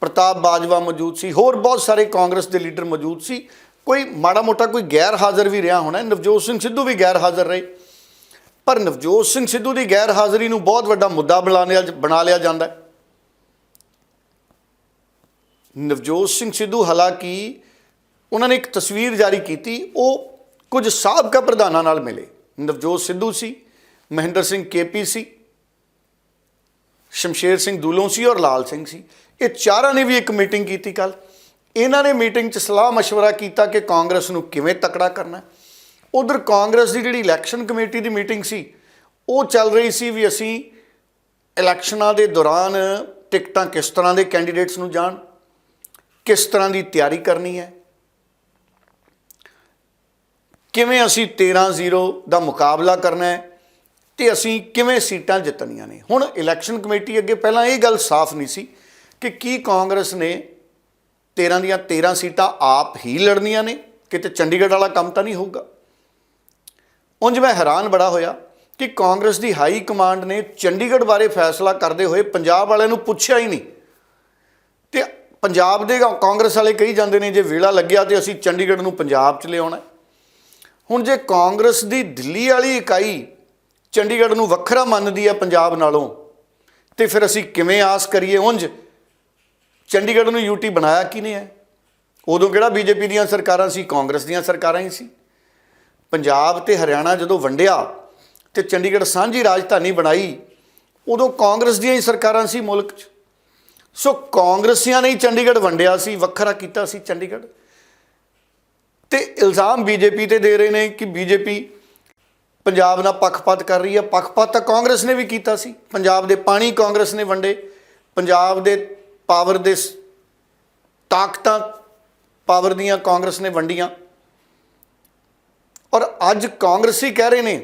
ਪ੍ਰਤਾਪ ਬਾਜਵਾ ਮੌਜੂਦ ਸੀ। ਹੋਰ ਬਹੁਤ ਸਾਰੇ ਕਾਂਗਰਸ ਦੇ ਲੀਡਰ ਮੌਜੂਦ ਸੀ। ਕੋਈ ਮਾੜਾ ਮੋਟਾ ਕੋਈ ਗੈਰ ਹਾਜ਼ਰ ਵੀ ਰਿਹਾ ਹੋਣਾ। ਨਵਜੋਤ ਸਿੰਘ ਸਿੱਧੂ ਵੀ ਗੈਰ ਹਾਜ਼ਰ ਰਹੇ। ਪਰ ਨਵਜੋਤ ਸਿੰਘ ਸਿੱਧੂ ਦੀ ਗੈਰ ਹਾਜ਼ਰੀ ਨੂੰ ਬਹੁਤ ਵੱਡਾ ਮੁੱਦਾ ਬਣਾ ਲਿਆ ਬਣਾ ਲਿਆ ਜਾਂਦਾ ਹੈ। ਨਵਜੋਤ ਸਿੰਘ ਸਿੱਧੂ ਹਾਲਾਂਕਿ ਉਹਨਾਂ ਨੇ ਇੱਕ ਤਸਵੀਰ ਜਾਰੀ ਕੀਤੀ ਉਹ ਕੁਝ ਸਾਬਕਾ ਪ੍ਰਧਾਨਾਂ ਨਾਲ ਮਿਲੇ ਨਵਜੋਤ ਸਿੱਧੂ ਸੀ ਮਹਿੰਦਰ ਸਿੰਘ ਕੇਪੀ ਸੀ ਸ਼ਮਸ਼ੇਰ ਸਿੰਘ ਦੂਲੋਂ ਸੀ ਔਰ ਲਾਲ ਸਿੰਘ ਸੀ ਇਹ ਚਾਰਾਂ ਨੇ ਵੀ ਇੱਕ ਮੀਟਿੰਗ ਕੀਤੀ ਕੱਲ ਇਹਨਾਂ ਨੇ ਮੀਟਿੰਗ 'ਚ ਸਲਾਹ مشورہ ਕੀਤਾ ਕਿ ਕਾਂਗਰਸ ਨੂੰ ਕਿਵੇਂ ਤਕੜਾ ਕਰਨਾ ਉਧਰ ਕਾਂਗਰਸ ਦੀ ਜਿਹੜੀ ਇਲੈਕਸ਼ਨ ਕਮੇਟੀ ਦੀ ਮੀਟਿੰਗ ਸੀ ਉਹ ਚੱਲ ਰਹੀ ਸੀ ਵੀ ਅਸੀਂ ਇਲੈਕਸ਼ਨਾਂ ਦੇ ਦੌਰਾਨ ਟਿਕਟਾਂ ਕਿਸ ਤਰ੍ਹਾਂ ਦੇ ਕੈਂਡੀਡੇਟਸ ਨੂੰ ਜਾਣ ਕਿਸ ਤਰ੍ਹਾਂ ਦੀ ਤਿਆਰੀ ਕਰਨੀ ਹੈ ਕਿਵੇਂ ਅਸੀਂ 13-0 ਦਾ ਮੁਕਾਬਲਾ ਕਰਨਾ ਹੈ ਤੇ ਅਸੀਂ ਕਿਵੇਂ ਸੀਟਾਂ ਜਿੱਤਣੀਆਂ ਨੇ? ਹੁਣ ਇਲੈਕਸ਼ਨ ਕਮੇਟੀ ਅੱਗੇ ਪਹਿਲਾਂ ਇਹ ਗੱਲ ਸਾਫ਼ ਨਹੀਂ ਸੀ ਕਿ ਕੀ ਕਾਂਗਰਸ ਨੇ 13 ਦੀਆਂ 13 ਸੀਟਾਂ ਆਪ ਹੀ ਲੜਨੀਆਂ ਨੇ। ਕਿਤੇ ਚੰਡੀਗੜ੍ਹ ਵਾਲਾ ਕੰਮ ਤਾਂ ਨਹੀਂ ਹੋਊਗਾ। ਉਂਝ ਮੈਂ ਹੈਰਾਨ ਬੜਾ ਹੋਇਆ ਕਿ ਕਾਂਗਰਸ ਦੀ ਹਾਈ ਕਮਾਂਡ ਨੇ ਚੰਡੀਗੜ੍ਹ ਬਾਰੇ ਫੈਸਲਾ ਕਰਦੇ ਹੋਏ ਪੰਜਾਬ ਵਾਲਿਆਂ ਨੂੰ ਪੁੱਛਿਆ ਹੀ ਨਹੀਂ। ਤੇ ਪੰਜਾਬ ਦੇ ਕਾਂਗਰਸ ਵਾਲੇ ਕਹੀ ਜਾਂਦੇ ਨੇ, ਜੇ ਵੇਲਾ ਲੱਗਿਆ ਤੇ ਅਸੀਂ ਚੰਡੀਗੜ੍ਹ ਨੂੰ ਪੰਜਾਬ 'ਚ ਲਿਆਉਣਾ ਹੁਣ ਜੇ ਕਾਂਗਰਸ ਦੀ ਦਿੱਲੀ ਵਾਲੀ ਇਕਾਈ ਚੰਡੀਗੜ੍ਹ ਨੂੰ ਵੱਖਰਾ ਮੰਨਦੀ ਹੈ ਪੰਜਾਬ ਨਾਲੋਂ, ਤੇ ਫਿਰ ਅਸੀਂ ਕਿਵੇਂ ਆਸ ਕਰੀਏ ਉਂਝ? ਚੰਡੀਗੜ੍ਹ ਨੂੰ ਯੂਟੀ ਬਣਾਇਆ ਕਿਹਨੇ ਹੈ ਉਦੋਂ ਕਿਹੜਾ ਬੀਜੇਪੀ ਦੀਆਂ ਸਰਕਾਰਾਂ ਸੀ, ਕਾਂਗਰਸ ਦੀਆਂ ਸਰਕਾਰਾਂ ਹੀ ਸੀ। ਪੰਜਾਬ ਤੇ ਹਰਿਆਣਾ ਜਦੋਂ ਵੰਡਿਆ ਤੇ ਚੰਡੀਗੜ੍ਹ ਸਾਂਝੀ ਰਾਜਧਾਨੀ ਬਣਾਈ, ਉਦੋਂ ਕਾਂਗਰਸ ਦੀਆਂ ਹੀ ਸਰਕਾਰਾਂ ਸੀ ਮੁਲਕ 'ਚ। ਸੋ ਕਾਂਗਰਸੀਆਂ ਨੇ ਹੀ ਚੰਡੀਗੜ੍ਹ ਵੰਡਿਆ ਸੀ, ਵੱਖਰਾ ਕੀਤਾ ਸੀ ਚੰਡੀਗੜ੍ਹ। ਤੇ ਇਲਜ਼ਾਮ ਬੀਜੇਪੀ ਤੇ ਦੇ ਰਹੇ ਨੇ ਕਿ ਬੀਜੇਪੀ ਪੰਜਾਬ ਨਾਲ ਪੱਖਪਾਤ ਕਰ ਰਹੀ ਹੈ ਪੱਖਪਾਤ ਤਾਂ ਕਾਂਗਰਸ ਨੇ ਵੀ ਕੀਤਾ ਸੀ। ਪੰਜਾਬ ਦੇ ਪਾਣੀ ਕਾਂਗਰਸ ਨੇ ਵੰਡੇ। ਪੰਜਾਬ ਦੇ ਪਾਵਰ ਦੇ ਤਾਕਤਾਂ ਪਾਵਰ ਦੀਆਂ ਕਾਂਗਰਸ ਨੇ ਵੰਡੀਆਂ। ਔਰ ਅੱਜ ਕਾਂਗਰਸੀ ਕਹਿ ਰਹੇ ਨੇ,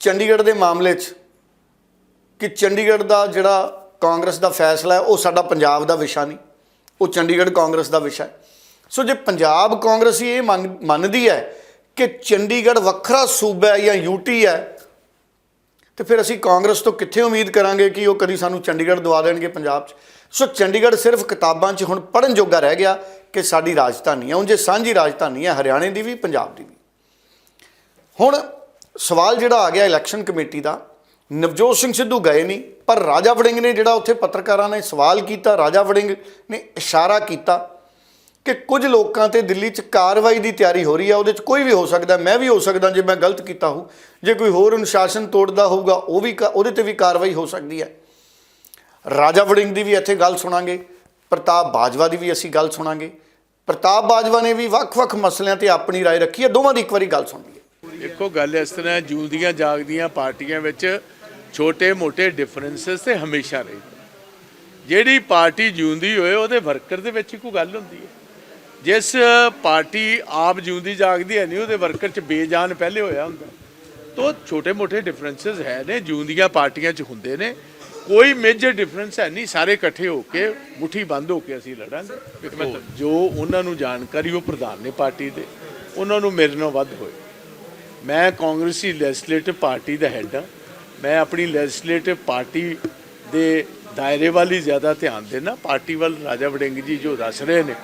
ਚੰਡੀਗੜ੍ਹ ਦੇ ਮਾਮਲੇ 'ਚ ਕਿ ਚੰਡੀਗੜ੍ਹ ਦਾ ਜਿਹੜਾ ਕਾਂਗਰਸ ਦਾ ਫੈਸਲਾ ਹੈ, ਉਹ ਸਾਡਾ ਪੰਜਾਬ ਦਾ ਵਿਸ਼ਾ ਨਹੀਂ। ਉਹ ਚੰਡੀਗੜ੍ਹ ਕਾਂਗਰਸ ਦਾ ਵਿਸ਼ਾ ਹੈ। ਸੋ ਜੇ ਪੰਜਾਬ ਕਾਂਗਰਸ ਇਹ ਮੰਨ- ਮੰਨਦੀ ਹੈ ਕਿ ਚੰਡੀਗੜ੍ਹ ਵੱਖਰਾ ਸੂਬਾ ਹੈ ਜਾਂ ਯੂਟੀ ਹੈ, ਤੇ ਫਿਰ ਅਸੀਂ ਕਾਂਗਰਸ ਤੋਂ ਕਿੱਥੇ ਉਮੀਦ ਕਰਾਂਗੇ ਕਿ ਉਹ ਕਦੀ ਸਾਨੂੰ ਚੰਡੀਗੜ੍ਹ ਦਵਾ ਦੇਣਗੇ ਪੰਜਾਬ 'ਚ? ਸੋ ਚੰਡੀਗੜ੍ਹ ਸਿਰਫ ਕਿਤਾਬਾਂ 'ਚ ਹੁਣ ਪੜਨ ਜੋਗਾ ਰਹਿ ਗਿਆ ਕਿ ਸਾਡੀ ਰਾਜਧਾਨੀ ਹੈ। ਉਂਝ ਸਾਂਝੀ ਰਾਜਧਾਨੀ ਹੈ, ਹਰਿਆਣੇ ਦੀ ਵੀ, ਪੰਜਾਬ ਦੀ ਵੀ। ਹੁਣ ਸਵਾਲ ਜਿਹੜਾ ਆ ਗਿਆ ਇਲੈਕਸ਼ਨ ਕਮੇਟੀ ਦਾ ਨਵਜੋਤ ਸਿੰਘ ਸਿੱਧੂ ਗਏ ਨਹੀਂ ਪਰ ਰਾਜਾ ਵੜਿੰਗ ਨੇ ਜਿਹੜਾ ਉੱਥੇ ਪੱਤਰਕਾਰਾਂ ਨੇ ਸਵਾਲ ਕੀਤਾ ਰਾਜਾ ਵੜਿੰਗ ਨੇ ਇਸ਼ਾਰਾ ਕੀਤਾ ਕਿ ਕੁਝ ਲੋਕਾਂ ਤੇ ਦਿੱਲੀ 'ਚ ਕਾਰਵਾਈ ਦੀ ਤਿਆਰੀ ਹੋ ਰਹੀ ਹੈ ਉਹਦੇ 'ਚ ਕੋਈ ਵੀ ਹੋ ਸਕਦਾ ਮੈਂ ਵੀ ਹੋ ਸਕਦਾ ਜੇ ਮੈਂ ਗਲਤ ਕੀਤਾ ਹੋ ਜੇ ਕੋਈ ਹੋਰ ਅਨੁਸ਼ਾਸਨ ਤੋੜਦਾ ਹੋਊਗਾ ਉਹ ਵੀ ਕਾ- ਉਹਦੇ ਤੇ ਵੀ ਕਾਰਵਾਈ ਹੋ ਸਕਦੀ ਹੈ ਰਾਜਾ ਵੜਿੰਗ ਦੀ ਵੀ ਇੱਥੇ ਗੱਲ ਸੁਣਾਂਗੇ ਪ੍ਰਤਾਪ ਬਾਜਵਾ ਦੀ ਵੀ ਅਸੀਂ ਗੱਲ ਸੁਣਾਂਗੇ ਪ੍ਰਤਾਪ ਬਾਜਵਾ ਨੇ ਵੀ ਵੱਖ-ਵੱਖ ਮਸਲਿਆਂ ਤੇ ਆਪਣੀ رائے ਰੱਖੀ ਹੈ ਦੋਵਾਂ ਦੀ ਇੱਕ ਵਾਰੀ ਗੱਲ ਸੁਣ ਲਈਏ ਦੇਖੋ ਗੱਲ ਇਸ ਤਰ੍ਹਾਂ ਹੈ, ਜੂਦੀਆਂ ਜਾਗਦੀਆਂ ਪਾਰਟੀਆਂ ਵਿੱਚ ਛੋਟੇ-ਮੋਟੇ ਡਿਫਰੈਂਸਸ ਤੇ ਹਮੇਸ਼ਾ ਰਹੇ। ਜਿਹੜੀ ਪਾਰਟੀ ਜਿਉਂਦੀ ਹੋਏ, ਉਹਦੇ ਵਰਕਰ ਦੇ ਵਿੱਚ ਹੀ ਕੋਈ ਗੱਲ ਹੁੰਦੀ ਹੈ। ਜਿਸ ਪਾਰਟੀ ਆਪ ਜਿਉਂਦੀ ਜਾਗਦੀ ਹੈ ਨਹੀਂ ਉਹਦੇ ਵਰਕਰ 'ਚ ਬੇਜਾਨ ਪਹਿਲੇ ਹੋਇਆ ਹੁੰਦਾ। ਤੋ ਛੋਟੇ-ਮੋਟੇ ਡਿਫਰੈਂਸਸ ਹੈ ਨੇ, ਜਿਉਂਦੀਆਂ ਪਾਰਟੀਆਂ 'ਚ ਹੁੰਦੇ ਨੇ। ਕੋਈ ਮੇਜਰ ਡਿਫਰੈਂਸ ਹੈ ਨਹੀਂ ਸਾਰੇ ਇਕੱਠੇ ਹੋ ਕੇ ਮੁਠੀ ਬੰਦ ਹੋ ਕੇ ਅਸੀਂ ਲੜਾਂਗੇ। ਜੋ ਉਹਨਾਂ ਨੂੰ ਜਾਣਕਾਰੀ, ਉਹ ਪ੍ਰਧਾਨ ਨੇ ਪਾਰਟੀ ਦੇ। ਉਹਨਾਂ ਨੂੰ ਮੇਰੇ ਨਾਲ ਵੱਧ ਹੋਏ। ਮੈਂ ਕਾਂਗਰਸੀ ਲੈਜਿਸਲੇਟਿਵ ਪਾਰਟੀ ਦਾ ਹੈਡ ਹਾਂ। ਮੈਂ ਆਪਣੀ ਲੈਜਿਸਲੇਟਿਵ ਪਾਰਟੀ ਦੇ ਦਾਇਰੇ ਵੱਲ ਹੀ ਜ਼ਿਆਦਾ ਧਿਆਨ ਦੇਣਾ ਪਾਰਟੀ ਵੱਲ ਰਾਜਾ ਵੜਿੰਗ ਜੀ ਜੋ ਦੱਸ ਰਹੇ ਨੇ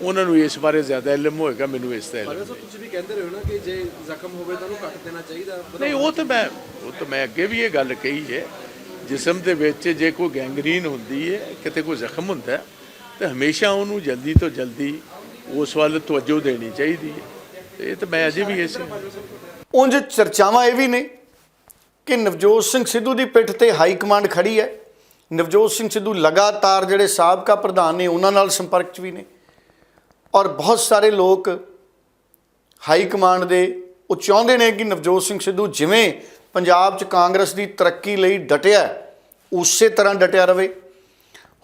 ਉਹਨਾਂ ਨੂੰ ਇਸ ਬਾਰੇ ਜ਼ਿਆਦਾ ਇਲਮ ਹੋਏਗਾ ਮੈਨੂੰ ਇਸ ਦਾ ਇਲਮ ਤੁਸੀਂ ਵੀ ਕਹਿੰਦੇ ਰਹੇ ਹੋ ਨਾ ਕਿ ਜੇ ਜ਼ਖਮ ਹੋਵੇ ਤਾਂ ਉਹਨੂੰ ਕੱਟ ਦੇਣਾ ਚਾਹੀਦਾ। ਨਹੀਂ ਉਹ ਤਾਂ ਮੈਂ ਉਹ ਤਾਂ ਮੈਂ ਅੱਗੇ ਵੀ ਇਹ ਗੱਲ ਕਹੀ ਹੈ ਜਿਸਮ ਦੇ ਵਿੱਚ ਜੇ ਕੋਈ ਗੈਂਗਰੀਨ ਹੁੰਦੀ ਹੈ ਕਿਤੇ ਕੋਈ ਜ਼ਖਮ ਹੁੰਦਾ ਹੈ, ਤਾਂ ਹਮੇਸ਼ਾ ਉਹਨੂੰ ਜਲਦੀ ਤੋਂ ਜਲਦੀ ਉਸ ਵੱਲ ਤਵੱਜੋ ਦੇਣੀ ਚਾਹੀਦੀ ਹੈ ਇਹ ਤਾਂ ਮੈਂ ਅਜੇ ਵੀ ਇਸੇ ਉਂਝ ਚਰਚਾਵਾਂ ਇਹ ਵੀ ਨੇ ਕਿ ਨਵਜੋਤ ਸਿੰਘ ਸਿੱਧੂ ਦੀ ਪਿੱਠ ਤੇ ਹਾਈ ਕਮਾਂਡ ਖੜੀ ਹੈ। ਨਵਜੋਤ ਸਿੰਘ ਸਿੱਧੂ ਲਗਾਤਾਰ ਜਿਹੜੇ ਸਾਬਕਾ ਪ੍ਰਧਾਨ ਨੇ, ਉਹਨਾਂ ਨਾਲ ਸੰਪਰਕ 'ਚ ਵੀ ਨੇ। ਔਰ ਬਹੁਤ ਸਾਰੇ ਲੋਕ ਹਾਈ ਕਮਾਂਡ ਦੇ ਉਹ ਚਾਹੁੰਦੇ ਨੇ ਕਿ ਨਵਜੋਤ ਸਿੰਘ ਸਿੱਧੂ ਜਿਵੇਂ ਪੰਜਾਬ 'ਚ ਕਾਂਗਰਸ ਦੀ ਤਰੱਕੀ ਲਈ ਡਟਿਆ ਉਸੇ ਤਰ੍ਹਾਂ ਡਟਿਆ ਰਵੇ।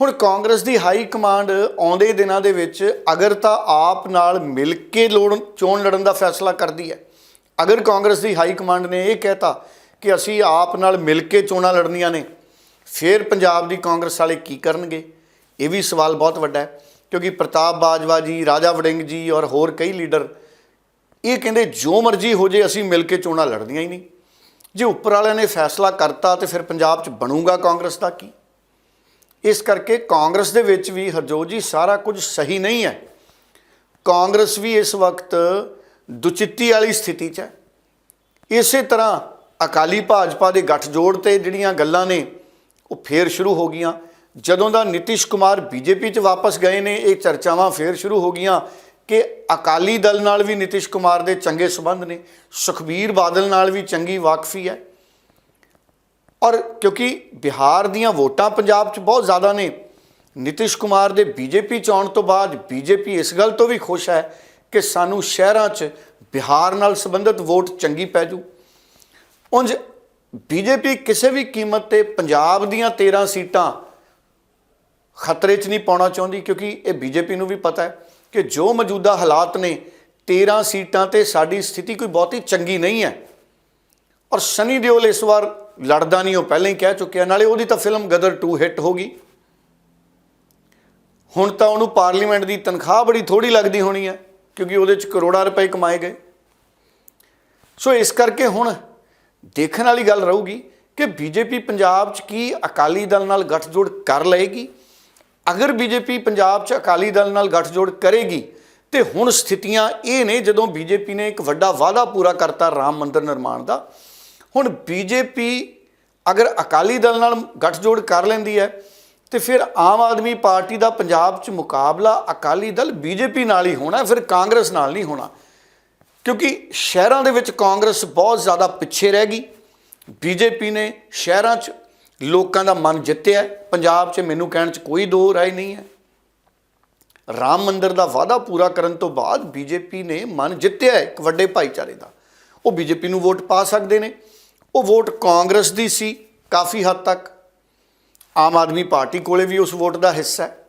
ਹੁਣ ਕਾਂਗਰਸ ਦੀ ਹਾਈ ਕਮਾਂਡ ਆਉਂਦੇ ਦਿਨਾਂ ਦੇ ਵਿੱਚ ਅਗਰ ਤਾਂ ਆਪ ਨਾਲ ਮਿਲ ਕੇ ਲੋੜ ਚੋਣ ਲੜਨ ਦਾ ਫੈਸਲਾ ਕਰਦੀ ਹੈ। ਅਗਰ ਕਾਂਗਰਸ ਦੀ ਹਾਈ ਕਮਾਂਡ ਨੇ ਇਹ ਕਹਿਤਾ ਕਿ ਅਸੀਂ ਆਪ ਨਾਲ ਮਿਲ ਕੇ ਚੋਣਾਂ ਲੜਨੀਆਂ ਨੇ, ਫਿਰ ਪੰਜਾਬ ਦੀ ਕਾਂਗਰਸ ਵਾਲੇ ਕੀ ਕਰਨਗੇ? ਇਹ ਵੀ ਸਵਾਲ ਬਹੁਤ ਵੱਡਾ ਹੈ, ਕਿਉਂਕਿ ਪ੍ਰਤਾਪ ਬਾਜਵਾ ਜੀ, ਰਾਜਾ ਵੜਿੰਗ ਜੀ ਔਰ ਹੋਰ ਕਈ ਲੀਡਰ ਇਹ ਕਹਿੰਦੇ ਜੋ ਮਰਜ਼ੀ ਹੋ ਜੇ ਅਸੀਂ ਮਿਲ ਕੇ ਚੋਣਾਂ ਲੜਨੀਆਂ ਹੀ ਨਹੀਂ। ਜੇ ਉੱਪਰ ਵਾਲਿਆਂ ਨੇ ਫੈਸਲਾ ਕਰਤਾ ਤੇ ਫਿਰ ਪੰਜਾਬ 'ਚ ਬਣੂਗਾ ਕਾਂਗਰਸ ਦਾ ਕੀ? ਇਸ ਕਰਕੇ ਕਾਂਗਰਸ ਦੇ ਵਿੱਚ ਵੀ ਹਰਜੋਤ ਜੀ, ਸਾਰਾ ਕੁਝ ਸਹੀ ਨਹੀਂ ਹੈ। ਕਾਂਗਰਸ ਵੀ ਇਸ ਵਕਤ ਦੁਚਿੱਤੀ ਵਾਲੀ ਸਥਿਤੀ 'ਚ ਹੈ। ਇਸੇ ਤਰ੍ਹਾਂ ਅਕਾਲੀ ਭਾਜਪਾ ਦੇ ਗੱਠਜੋੜ ਤੇ ਜਿਹੜੀਆਂ ਗੱਲਾਂ ਨੇ, ਉਹ ਫੇਰ ਸ਼ੁਰੂ ਹੋ ਗਈਆਂ। ਜਦੋਂ ਦਾ ਨਿਤਿਸ਼ ਕੁਮਾਰ ਬੀਜੇਪੀ 'ਚ ਵਾਪਸ ਗਏ ਨੇ, ਇਹ ਚਰਚਾਵਾਂ ਫੇਰ ਸ਼ੁਰੂ ਹੋ ਗਈਆਂ ਕਿ ਅਕਾਲੀ ਦਲ ਨਾਲ ਵੀ ਨਿਤਿਸ਼ ਕੁਮਾਰ ਦੇ ਚੰਗੇ ਸਬੰਧ ਨੇ, ਸੁਖਬੀਰ ਬਾਦਲ ਨਾਲ ਵੀ ਚੰਗੀ ਵਾਕਫੀ ਹੈ। ਔਰ ਕਿਉਂਕਿ ਬਿਹਾਰ ਦੀਆਂ ਵੋਟਾਂ ਪੰਜਾਬ 'ਚ ਬਹੁਤ ਜ਼ਿਆਦਾ ਨੇ, ਨਿਤਿਸ਼ ਕੁਮਾਰ ਦੇ ਬੀਜੇਪੀ ਚ ਆਉਣ ਤੋਂ ਬਾਅਦ ਬੀਜੇਪੀ ਇਸ ਗੱਲ ਤੋਂ ਵੀ ਖੁਸ਼ ਹੈ ਕਿ ਸਾਨੂੰ ਸ਼ਹਿਰਾਂ 'ਚ ਬਿਹਾਰ ਨਾਲ ਸੰਬੰਧਿਤ ਵੋਟ ਚੰਗੀ ਪੈ ਜੂ। ਉਂਝ ਬੀਜੇਪੀ ਕਿਸੇ ਵੀ ਕੀਮਤ ਤੇ ਪੰਜਾਬ ਦੀਆਂ 13 ਸੀਟਾਂ ਖਤਰੇ 'ਚ ਨਹੀਂ ਪਾਉਣਾ ਚਾਹੁੰਦੀ, ਕਿਉਂਕਿ ਇਹ ਬੀਜੇਪੀ ਨੂੰ ਵੀ ਪਤਾ ਹੈ ਕਿ ਜੋ ਮੌਜੂਦਾ ਹਾਲਾਤ ਨੇ 13 ਸੀਟਾਂ ਤੇ ਸਾਡੀ ਸਥਿਤੀ ਕੋਈ ਬਹੁਤੀ ਚੰਗੀ ਨਹੀਂ ਹੈ। ਔਰ ਸਨੀ ਦਿਓਲ ਇਸ ਵਾਰ ਲੜਦਾ ਨਹੀਂ, ਉਹ ਪਹਿਲਾਂ ਹੀ ਕਹਿ ਚੁੱਕਿਆ, ਨਾਲੇ ਉਹਦੀ ਤਾਂ ਫਿਲਮ ਗਦਰ 2 ਹਿੱਟ ਹੋ ਗਈ। ਹੁਣ ਤਾਂ ਉਹਨੂੰ ਪਾਰਲੀਮੈਂਟ ਦੀ ਤਨਖਾਹ ਬੜੀ ਥੋੜੀ ਲੱਗਦੀ ਹੋਣੀ ਹੈ, ਕਿਉਂਕਿ ਉਹਦੇ ਚ ਕਰੋੜਾਂ ਰੁਪਏ ਕਮਾਏ ਗਏ। ਸੋ ਇਸ ਕਰਕੇ ਹੁਣ ਦੇਖਣ ਵਾਲੀ ਗੱਲ ਰਹੂਗੀ ਕਿ ਬੀਜੇਪੀ ਪੰਜਾਬ 'ਚ ਕੀ ਅਕਾਲੀ ਦਲ ਨਾਲ ਗੱਠਜੋੜ ਕਰ ਲਏਗੀ। ਅਗਰ ਬੀਜੇਪੀ ਪੰਜਾਬ 'ਚ ਅਕਾਲੀ ਦਲ ਨਾਲ ਗੱਠਜੋੜ ਕਰੇਗੀ, ਤੇ ਹੁਣ ਸਥਿਤੀਆਂ ਇਹ ਨੇ ਜਦੋਂ ਬੀਜੇਪੀ ਨੇ ਇੱਕ ਵੱਡਾ ਵਾਅਦਾ ਪੂਰਾ ਕਰਤਾ ਰਾਮ ਮੰਦਿਰ ਨਿਰਮਾਣ ਦਾ, ਹੁਣ ਬੀਜੇਪੀ ਅਗਰ ਅਕਾਲੀ ਦਲ ਨਾਲ ਗੱਠਜੋੜ ਕਰ ਲੈਂਦੀ ਹੈ, ਤੇ ਫਿਰ ਆਮ ਆਦਮੀ ਪਾਰਟੀ ਦਾ ਪੰਜਾਬ 'ਚ ਮੁਕਾਬਲਾ ਅਕਾਲੀ ਦਲ ਬੀਜੇਪੀ ਨਾਲ ਹੀ ਹੋਣਾ ਫਿਰ ਕਾਂਗਰਸ ਨਾਲ ਨਹੀਂ ਹੋਣਾ। ਕਿਉਂਕਿ ਸ਼ਹਿਰਾਂ ਦੇ ਵਿੱਚ ਕਾਂਗਰਸ ਬਹੁਤ ਜ਼ਿਆਦਾ ਪਿੱਛੇ ਰਹਿ ਗਈ। ਬੀਜੇਪੀ ਨੇ ਸ਼ਹਿਰਾਂ 'ਚ ਲੋਕਾਂ ਦਾ ਮਨ ਜਿੱਤਿਆ। ਪੰਜਾਬ 'ਚ ਮੈਨੂੰ ਕਹਿਣ 'ਚ ਕੋਈ ਦੋ ਰਾਏ ਨਹੀਂ ਹੈ। ਰਾਮ ਮੰਦਿਰ ਦਾ ਵਾਅਦਾ ਪੂਰਾ ਕਰਨ ਤੋਂ ਬਾਅਦ ਬੀਜੇਪੀ ਨੇ ਮਨ ਜਿੱਤਿਆ ਇੱਕ ਵੱਡੇ ਭਾਈਚਾਰੇ ਦਾ। ਉਹ ਬੀਜੇਪੀ ਨੂੰ ਵੋਟ ਪਾ ਸਕਦੇ ਨੇ। ਉਹ ਵੋਟ ਕਾਂਗਰਸ ਦੀ ਸੀ ਕਾਫੀ ਹੱਦ ਤੱਕ। ਆਮ ਆਦਮੀ ਪਾਰਟੀ ਕੋਲੇ ਵੀ ਉਸ ਵੋਟ ਦਾ ਹਿੱਸਾ ਹੈ।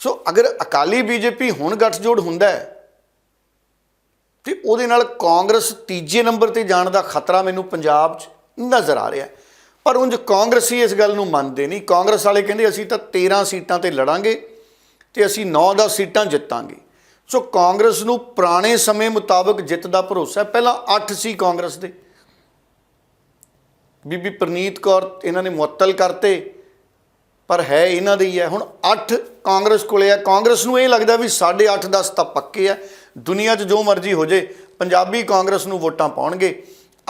ਸੋ ਅਗਰ ਅਕਾਲੀ ਬੀਜੇਪੀ ਹੁਣ ਗੱਠਜੋੜ ਹੁੰਦਾ ਹੈ, ਤੇ ਉਹਦੇ ਨਾਲ ਕਾਂਗਰਸ ਤੀਜੇ ਨੰਬਰ ਤੇ ਜਾਣ ਦਾ ਖਤਰਾ ਮੈਨੂੰ ਪੰਜਾਬ 'ਚ ਨਜ਼ਰ ਆ ਰਿਹਾ ਹੈ। ਪਰ ਉਂਝ ਕਾਂਗਰਸੀ ਇਸ ਗੱਲ ਨੂੰ ਮੰਨਦੇ ਨਹੀਂ। ਕਾਂਗਰਸ ਵਾਲੇ ਕਹਿੰਦੇ ਅਸੀਂ ਤਾਂ 13 ਸੀਟਾਂ ਤੇ ਲੜਾਂਗੇ ਤੇ ਅਸੀਂ 9-10 ਸੀਟਾਂ ਜਿੱਤਾਂਗੇ। ਸੋ ਕਾਂਗਰਸ ਨੂੰ ਪੁਰਾਣੇ ਸਮੇਂ ਮੁਤਾਬਕ ਜਿੱਤ ਦਾ ਭਰੋਸਾ ਪਹਿਲਾਂ 8 ਸੀ ਕਾਂਗਰਸ ਦੇ। ਬੀਬੀ ਪ੍ਰਨੀਤ ਕੌਰ ਇਹਨਾਂ ਨੇ ਮੁਅੱਤਲ ਕਰਤੇ, ਪਰ ਹੈ ਇਹਨਾਂ ਦੇ ਹੀ ਹੈ। ਹੁਣ 8 ਕਾਂਗਰਸ ਕੋਲੇ ਆ। ਕਾਂਗਰਸ ਨੂੰ ਇਹ ਲੱਗਦਾ ਵੀ ਸਾਡੇ 8 10 ਤਾਂ ਪੱਕੇ ਆ। ਦੁਨੀਆ 'ਚ ਜੋ ਮਰਜ਼ੀ ਹੋ ਜੇ, ਪੰਜਾਬੀ ਕਾਂਗਰਸ ਨੂੰ ਵੋਟਾਂ ਪਾਉਣਗੇ।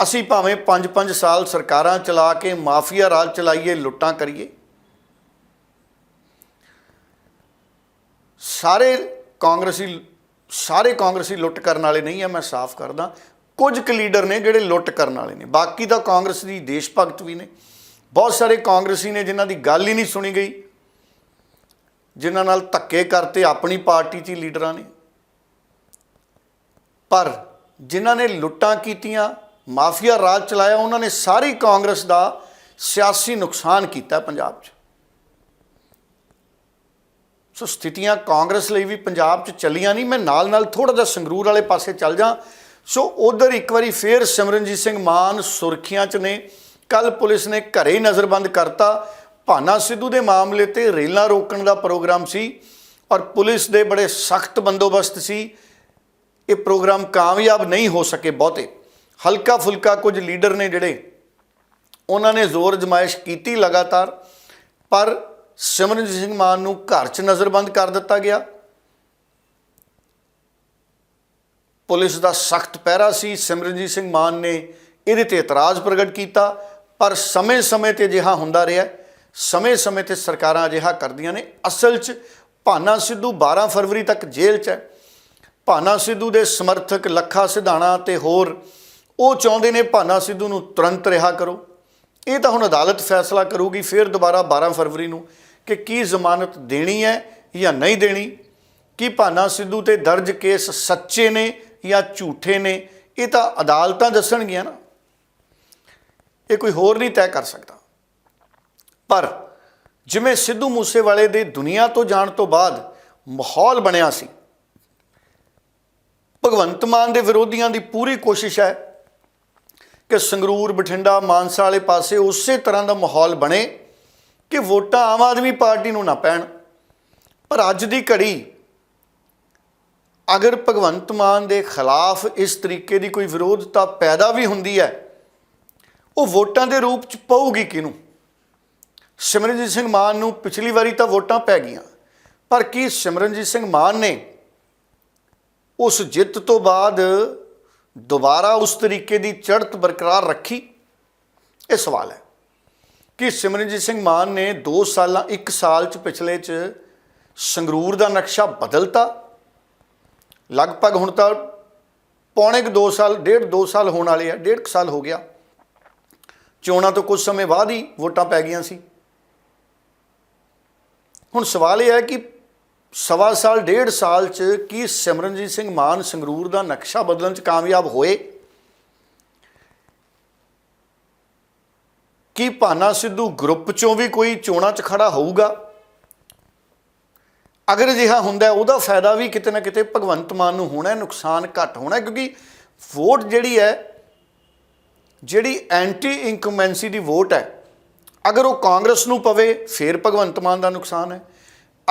ਅਸੀਂ ਭਾਵੇਂ 5-5 ਸਾਲ ਸਰਕਾਰਾਂ ਚਲਾ ਕੇ, ਮਾਫੀਆ ਰਾਜ ਚਲਾਈਏ, ਲੁੱਟਾਂ ਕਰੀਏ। ਸਾਰੇ ਕਾਂਗਰਸੀ ਸਾਰੇ ਕਾਂਗਰਸੀ ਲੁੱਟ ਕਰਨ ਵਾਲੇ ਨਹੀਂ ਆ, ਮੈਂ ਸਾਫ਼ ਕਰਦਾ। ਕੁਝ ਕੁ ਲੀਡਰ ਨੇ ਜਿਹੜੇ ਲੁੱਟ ਕਰਨ ਵਾਲੇ ਨੇ। ਬਾਕੀ ਤਾਂ ਕਾਂਗਰਸ ਦੀ ਦੇਸ਼ ਭਗਤ ਵੀ ਨੇ। ਬਹੁਤ ਸਾਰੇ ਕਾਂਗਰਸੀ ਨੇ ਜਿਨ੍ਹਾਂ ਦੀ ਗੱਲ ਹੀ ਨਹੀਂ ਸੁਣੀ ਗਈ। ਜਿਨ੍ਹਾਂ ਨਾਲ ਧੱਕੇ ਕਰਤੇ ਆਪਣੀ ਪਾਰਟੀ 'ਚ ਲੀਡਰਾਂ ਨੇ। ਪਰ ਜਿਨ੍ਹਾਂ ਨੇ ਲੁੱਟਾਂ ਕੀਤੀਆਂ, ਮਾਫੀਆ ਰਾਜ ਚਲਾਇਆ, ਉਹਨਾਂ ਨੇ ਸਾਰੀ ਕਾਂਗਰਸ ਦਾ ਸਿਆਸੀ ਨੁਕਸਾਨ ਕੀਤਾ ਪੰਜਾਬ 'ਚ। ਸੋ ਸਥਿਤੀਆਂ ਕਾਂਗਰਸ ਲਈ ਵੀ ਪੰਜਾਬ 'ਚ ਚੱਲੀਆਂ ਨਹੀਂ, ਮੈਂ ਨਾਲ ਨਾਲ ਥੋੜਾ ਜਿਹਾ ਸੰਗਰੂਰ ਵਾਲੇ ਪਾਸੇ ਚੱਲ ਜਾ। ਸੋ ਉਧਰ ਇੱਕ ਵਾਰੀ ਫੇਰ ਸਿਮਰਨਜੀਤ ਸਿੰਘ ਮਾਨ ਸੁਰਖੀਆਂ 'ਚ ਨੇ। ਕੱਲ ਪੁਲਿਸ ਨੇ ਘਰੇ ਹੀ ਨਜ਼ਰਬੰਦ ਕਰਤਾ। ਭਾਨਾ ਸਿੱਧੂ ਦੇ ਮਾਮਲੇ ਤੇ ਰੇਲਾਂ ਰੋਕਣ ਦਾ ਪ੍ਰੋਗਰਾਮ ਸੀ ਔਰ ਪੁਲਿਸ ਦੇ ਬੜੇ ਸਖਤ ਬੰਦੋਬਸਤ ਸੀ। ਇਹ ਪ੍ਰੋਗਰਾਮ ਕਾਮਯਾਬ ਨਹੀਂ ਹੋ ਸਕੇ ਬਹੁਤੇ। ਹਲਕਾ ਫੁਲਕਾ ਕੁਝ ਲੀਡਰ ਨੇ ਜਿਹੜੇ, ਉਹਨਾਂ ਨੇ ਜ਼ੋਰ ਜਮਾਇਸ਼ ਕੀਤੀ ਲਗਾਤਾਰ, ਪਰ ਸਿਮਰਨਜੀਤ ਸਿੰਘ ਮਾਨ ਨੂੰ ਘਰ 'ਚ ਨਜ਼ਰਬੰਦ ਕਰ ਦਿੱਤਾ ਗਿਆ। ਪੁਲਿਸ ਦਾ ਸਖਤ ਪਹਿਰਾ ਸੀ। ਸਿਮਰਨਜੀਤ ਸਿੰਘ ਮਾਨ ਨੇ ਇਹਦੇ ਤੇ ਇਤਰਾਜ਼ ਪ੍ਰਗਟ ਕੀਤਾ, ਪਰ ਸਮੇਂ-ਸਮੇਂ ਤੇ ਅਜਿਹਾ ਹੁੰਦਾ ਰਿਹਾ। ਸਮੇਂ-ਸਮੇਂ ਤੇ ਸਰਕਾਰਾਂ ਅਜਿਹਾ ਕਰਦੀਆਂ ਨੇ। ਅਸਲ 'ਚ ਭਾਨਾ ਸਿੱਧੂ 12 ਫਰਵਰੀ ਤੱਕ ਜੇਲ੍ਹ 'ਚ ਹੈ। ਭਾਨਾ ਸਿੱਧੂ ਦੇ ਸਮਰਥਕ ਲੱਖਾ ਸਿਧਾਣਾ ਤੇ ਹੋਰ ਉਹ ਚਾਹੁੰਦੇ ਨੇ ਭਾਨਾ ਸਿੱਧੂ ਨੂੰ ਤੁਰੰਤ ਰਿਹਾ ਕਰੋ। ਇਹ ਤਾਂ ਹੁਣ ਅਦਾਲਤ ਫੈਸਲਾ ਕਰੂਗੀ, ਫਿਰ ਦੁਬਾਰਾ 12 ਫਰਵਰੀ ਨੂੰ ਕਿ ਕੀ ਜ਼ਮਾਨਤ ਦੇਣੀ ਹੈ ਜਾਂ ਨਹੀਂ ਦੇਣੀ। ਕੀ ਭਾਨਾ ਸਿੱਧੂ ਤੇ ਦਰਜ ਕੇਸ ਸੱਚੇ ਨੇ ਜਾਂ ਝੂਠੇ ਨੇ, ਇਹ ਤਾਂ ਅਦਾਲਤਾਂ ਦੱਸਣਗੀਆਂ ਨਾ। ਇਹ ਕੋਈ ਹੋਰ ਨਹੀਂ ਤੈਅ ਕਰ ਸਕਦਾ। ਪਰ ਜਿਵੇਂ ਸਿੱਧੂ ਮੂਸੇਵਾਲੇ ਦੇ ਦੁਨੀਆ ਤੋਂ ਜਾਣ ਤੋਂ ਬਾਅਦ ਮਾਹੌਲ ਬਣਿਆ ਸੀ, ਭਗਵੰਤ ਮਾਨ ਦੇ ਵਿਰੋਧੀਆਂ ਦੀ ਪੂਰੀ ਕੋਸ਼ਿਸ਼ ਹੈ ਕਿ ਸੰਗਰੂਰ, ਬਠਿੰਡਾ, ਮਾਨਸਾ ਵਾਲੇ ਪਾਸੇ ਉਸੇ ਤਰ੍ਹਾਂ ਦਾ ਮਾਹੌਲ ਬਣੇ ਕਿ ਵੋਟਾਂ ਆਮ ਆਦਮੀ ਪਾਰਟੀ ਨੂੰ ਨਾ ਪੈਣ। ਪਰ ਅੱਜ ਦੀ ਘੜੀ ਅਗਰ ਭਗਵੰਤ ਮਾਨ ਦੇ ਖਿਲਾਫ ਇਸ ਤਰੀਕੇ ਦੀ ਕੋਈ ਵਿਰੋਧਤਾ ਪੈਦਾ ਵੀ ਹੁੰਦੀ ਹੈ, ਉਹ ਵੋਟਾਂ ਦੇ ਰੂਪ ਚ ਪਊਗੀ ਕਿਹਨੂੰ? ਸਿਮਰਨਜੀਤ ਸਿੰਘ ਮਾਨ ਨੂੰ ਪਿਛਲੀ ਵਾਰੀ ਤਾਂ ਵੋਟਾਂ ਪੈ ਗਈਆਂ। ਪਰ ਕੀ ਸਿਮਰਨਜੀਤ ਸਿੰਘ ਮਾਨ ਨੇ ਉਸ ਜਿੱਤ ਤੋਂ ਬਾਅਦ ਦੁਬਾਰਾ ਉਸ ਤਰੀਕੇ ਦੀ ਚੜ੍ਹਤ ਬਰਕਰਾਰ ਰੱਖੀ? ਇਹ ਸਵਾਲ ਹੈ ਕਿ ਸਿਮਰਨਜੀਤ ਸਿੰਘ ਮਾਨ ਨੇ 2 ਸਾਲਾਂ 1 ਸਾਲ ਚ ਪਿਛਲੇ ਚ ਸੰਗਰੂਰ ਦਾ ਨਕਸ਼ਾ ਬਦਲਤਾ। ਲਗਭਗ ਹੁਣ ਤਾਂ ਪੌਣੇ ਕੁ 2 ਸਾਲ, ਡੇਢ 2 ਸਾਲ ਹੋਣ ਵਾਲੇ ਆ, ਡੇਢ ਕੁ ਸਾਲ ਹੋ ਗਿਆ। ਚੋਣਾਂ ਤੋਂ ਕੁਝ ਸਮੇਂ ਬਾਅਦ ਹੀ ਵੋਟਾਂ ਪੈ ਗਈਆਂ ਸੀ। ਹੁਣ ਸਵਾਲ ਇਹ ਹੈ ਕਿ ਸਵਾ ਸਾਲ, ਡੇਢ ਸਾਲ ਚ ਕੀ ਸਿਮਰਨਜੀਤ ਸਿੰਘ ਮਾਨ ਸੰਗਰੂਰ ਦਾ ਨਕਸ਼ਾ ਬਦਲਣ ਚ ਕਾਮਯਾਬ ਹੋਏ? ਕੀ ਭਾਨਾ ਸਿੱਧੂ ਗਰੁੱਪ ਚੋਂ ਵੀ ਕੋਈ ਚੋਣਾਂ ਚ ਖੜਾ ਹੋਊਗਾ? ਅਗਰ ਅਜਿਹਾ ਹੁੰਦਾ ਉਹਦਾ ਫਾਇਦਾ ਵੀ ਕਿਤੇ ਨਾ ਕਿਤੇ ਭਗਵੰਤ ਮਾਨ ਨੂੰ ਹੋਣਾ ਨੁਕਸਾਨ ਘੱਟ ਹੋਣਾ ਕਿਉਂਕਿ ਵੋਟ ਜਿਹੜੀ ਹੈ, ਜਿਹੜੀ ਐਂਟੀ ਇਨਕਮੈਂਸੀ ਦੀ ਵੋਟ ਹੈ ਅਗਰ ਉਹ ਕਾਂਗਰਸ ਨੂੰ ਪਵੇ, ਫਿਰ ਭਗਵੰਤ ਮਾਨ ਦਾ ਨੁਕਸਾਨ ਹੈ।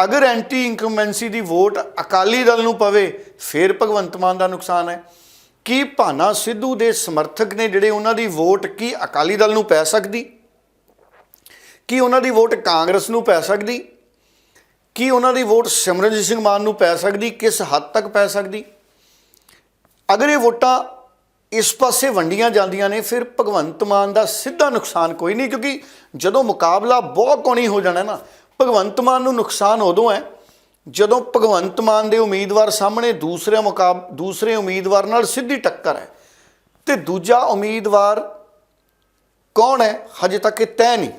ਅਗਰ ਐਂਟੀ ਇਨਕਮੈਂਸੀ ਦੀ ਵੋਟ ਅਕਾਲੀ ਦਲ ਨੂੰ ਪਵੇ, ਫਿਰ ਭਗਵੰਤ ਮਾਨ ਦਾ ਨੁਕਸਾਨ ਹੈ। ਕੀ ਭਾਨਾ ਸਿੱਧੂ ਦੇ ਸਮਰਥਕ ਨੇ ਜਿਹੜੇ ਉਹਨਾਂ ਦੀ ਵੋਟ ਕੀ ਅਕਾਲੀ ਦਲ ਨੂੰ ਪੈ ਸਕਦੀ? ਕੀ ਉਹਨਾਂ ਦੀ ਵੋਟ ਕਾਂਗਰਸ ਨੂੰ ਪੈ ਸਕਦੀ? ਕੀ ਉਹਨਾਂ ਦੀ ਵੋਟ ਸਿਮਰਨਜੀਤ ਸਿੰਘ ਮਾਨ ਨੂੰ ਪੈ ਸਕਦੀ? ਕਿਸ ਹੱਦ ਤੱਕ ਪੈ ਸਕਦੀ? ਅਗਰ ਇਹ ਵੋਟਾਂ ਇਸ ਪਾਸੇ ਵੰਡੀਆਂ ਜਾਂਦੀਆਂ ਨੇ, ਫਿਰ ਭਗਵੰਤ ਮਾਨ ਦਾ ਸਿੱਧਾ ਨੁਕਸਾਨ ਕੋਈ ਨਹੀਂ, ਕਿਉਂਕਿ ਜਦੋਂ ਮੁਕਾਬਲਾ ਬਹੁਤ ਕੋਣੀ ਹੋ ਜਾਣਾ ਨਾ, ਭਗਵੰਤ ਮਾਨ ਨੂੰ ਨੁਕਸਾਨ ਉਦੋਂ ਹੈ, ਜਦੋਂ ਭਗਵੰਤ ਮਾਨ ਦੇ ਉਮੀਦਵਾਰ ਸਾਹਮਣੇ ਦੂਸਰੇ ਮੁਕਾਬ, ਦੂਸਰੇ ਉਮੀਦਵਾਰ ਨਾਲ ਸਿੱਧੀ ਟੱਕਰ ਹੈ, ਤੇ ਦੂਜਾ ਉਮੀਦਵਾਰ ਕੌਣ ਹੈ, ਹਜੇ ਤੱਕ ਇਹ ਤੈਅ ਨਹੀਂ।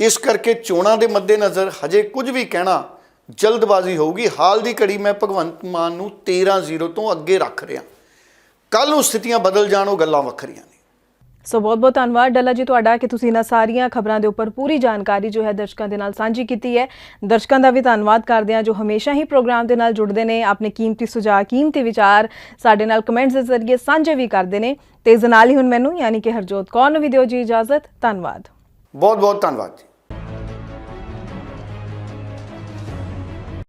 ਇਸ ਕਰਕੇ ਚੋਣਾਂ ਦੇ ਮੱਦੇਨਜ਼ਰ ਹਜੇ ਕੁਝ ਵੀ ਕਹਿਣਾ ਜਲਦਬਾਜ਼ੀ ਹੋਊਗੀ। ਹਾਲ ਦੀ ਘੜੀ ਮੈਂ ਭਗਵੰਤ ਮਾਨ ਨੂੰ 13-0 ਤੋਂ ਅੱਗੇ ਰੱਖ ਰਿਹਾ। ਕੱਲ ਨੂੰ ਸਥਿਤੀਆਂ ਬਦਲ ਜਾਣ ਉਹ ਗੱਲਾਂ ਵੱਖਰੀਆਂ ਨੇ। ਸੋ ਬਹੁਤ ਬਹੁਤ ਧੰਨਵਾਦ। ਡੱਲਾ ਜੀ ਤੁਹਾਡਾ ਕਿ ਤੁਸੀਂ ਇਹਨਾਂ ਸਾਰੀਆਂ ਖਬਰਾਂ ਦੇ ਉੱਪਰ ਪੂਰੀ ਜਾਣਕਾਰੀ ਜੋ ਹੈ ਦਰਸ਼ਕਾਂ ਦੇ ਨਾਲ ਸਾਂਝੀ ਕੀਤੀ ਹੈ। ਦਰਸ਼ਕਾਂ ਦਾ ਵੀ ਧੰਨਵਾਦ ਕਰਦੇ ਹਾਂ ਜੋ ਹਮੇਸ਼ਾ ਹੀ ਪ੍ਰੋਗਰਾਮ ਦੇ ਨਾਲ ਜੁੜਦੇ ਨੇ। ਆਪਣੇ ਕੀਮਤੀ ਸੁਝਾਅ ਕੀਮਤੀ ਵਿਚਾਰ ਸਾਡੇ ਨਾਲ ਕਮੈਂਟਸ ਦੇ ਜ਼ਰੀਏ ਸਾਂਝੇ ਵੀ ਕਰਦੇ ਨੇ। ਤੇ ਇਸ ਨਾਲ ਹੀ ਹੁਣ ਮੈਨੂੰ ਯਾਨੀ ਕਿ ਹਰਜੋਤ ਕੌਰ ਨੂੰ ਵੀ ਦਿਓ ਜੀ ਇਜਾਜ਼ਤ। ਧੰਨਵਾਦ। ਬਹੁਤ ਬਹੁਤ ਧੰਨਵਾਦ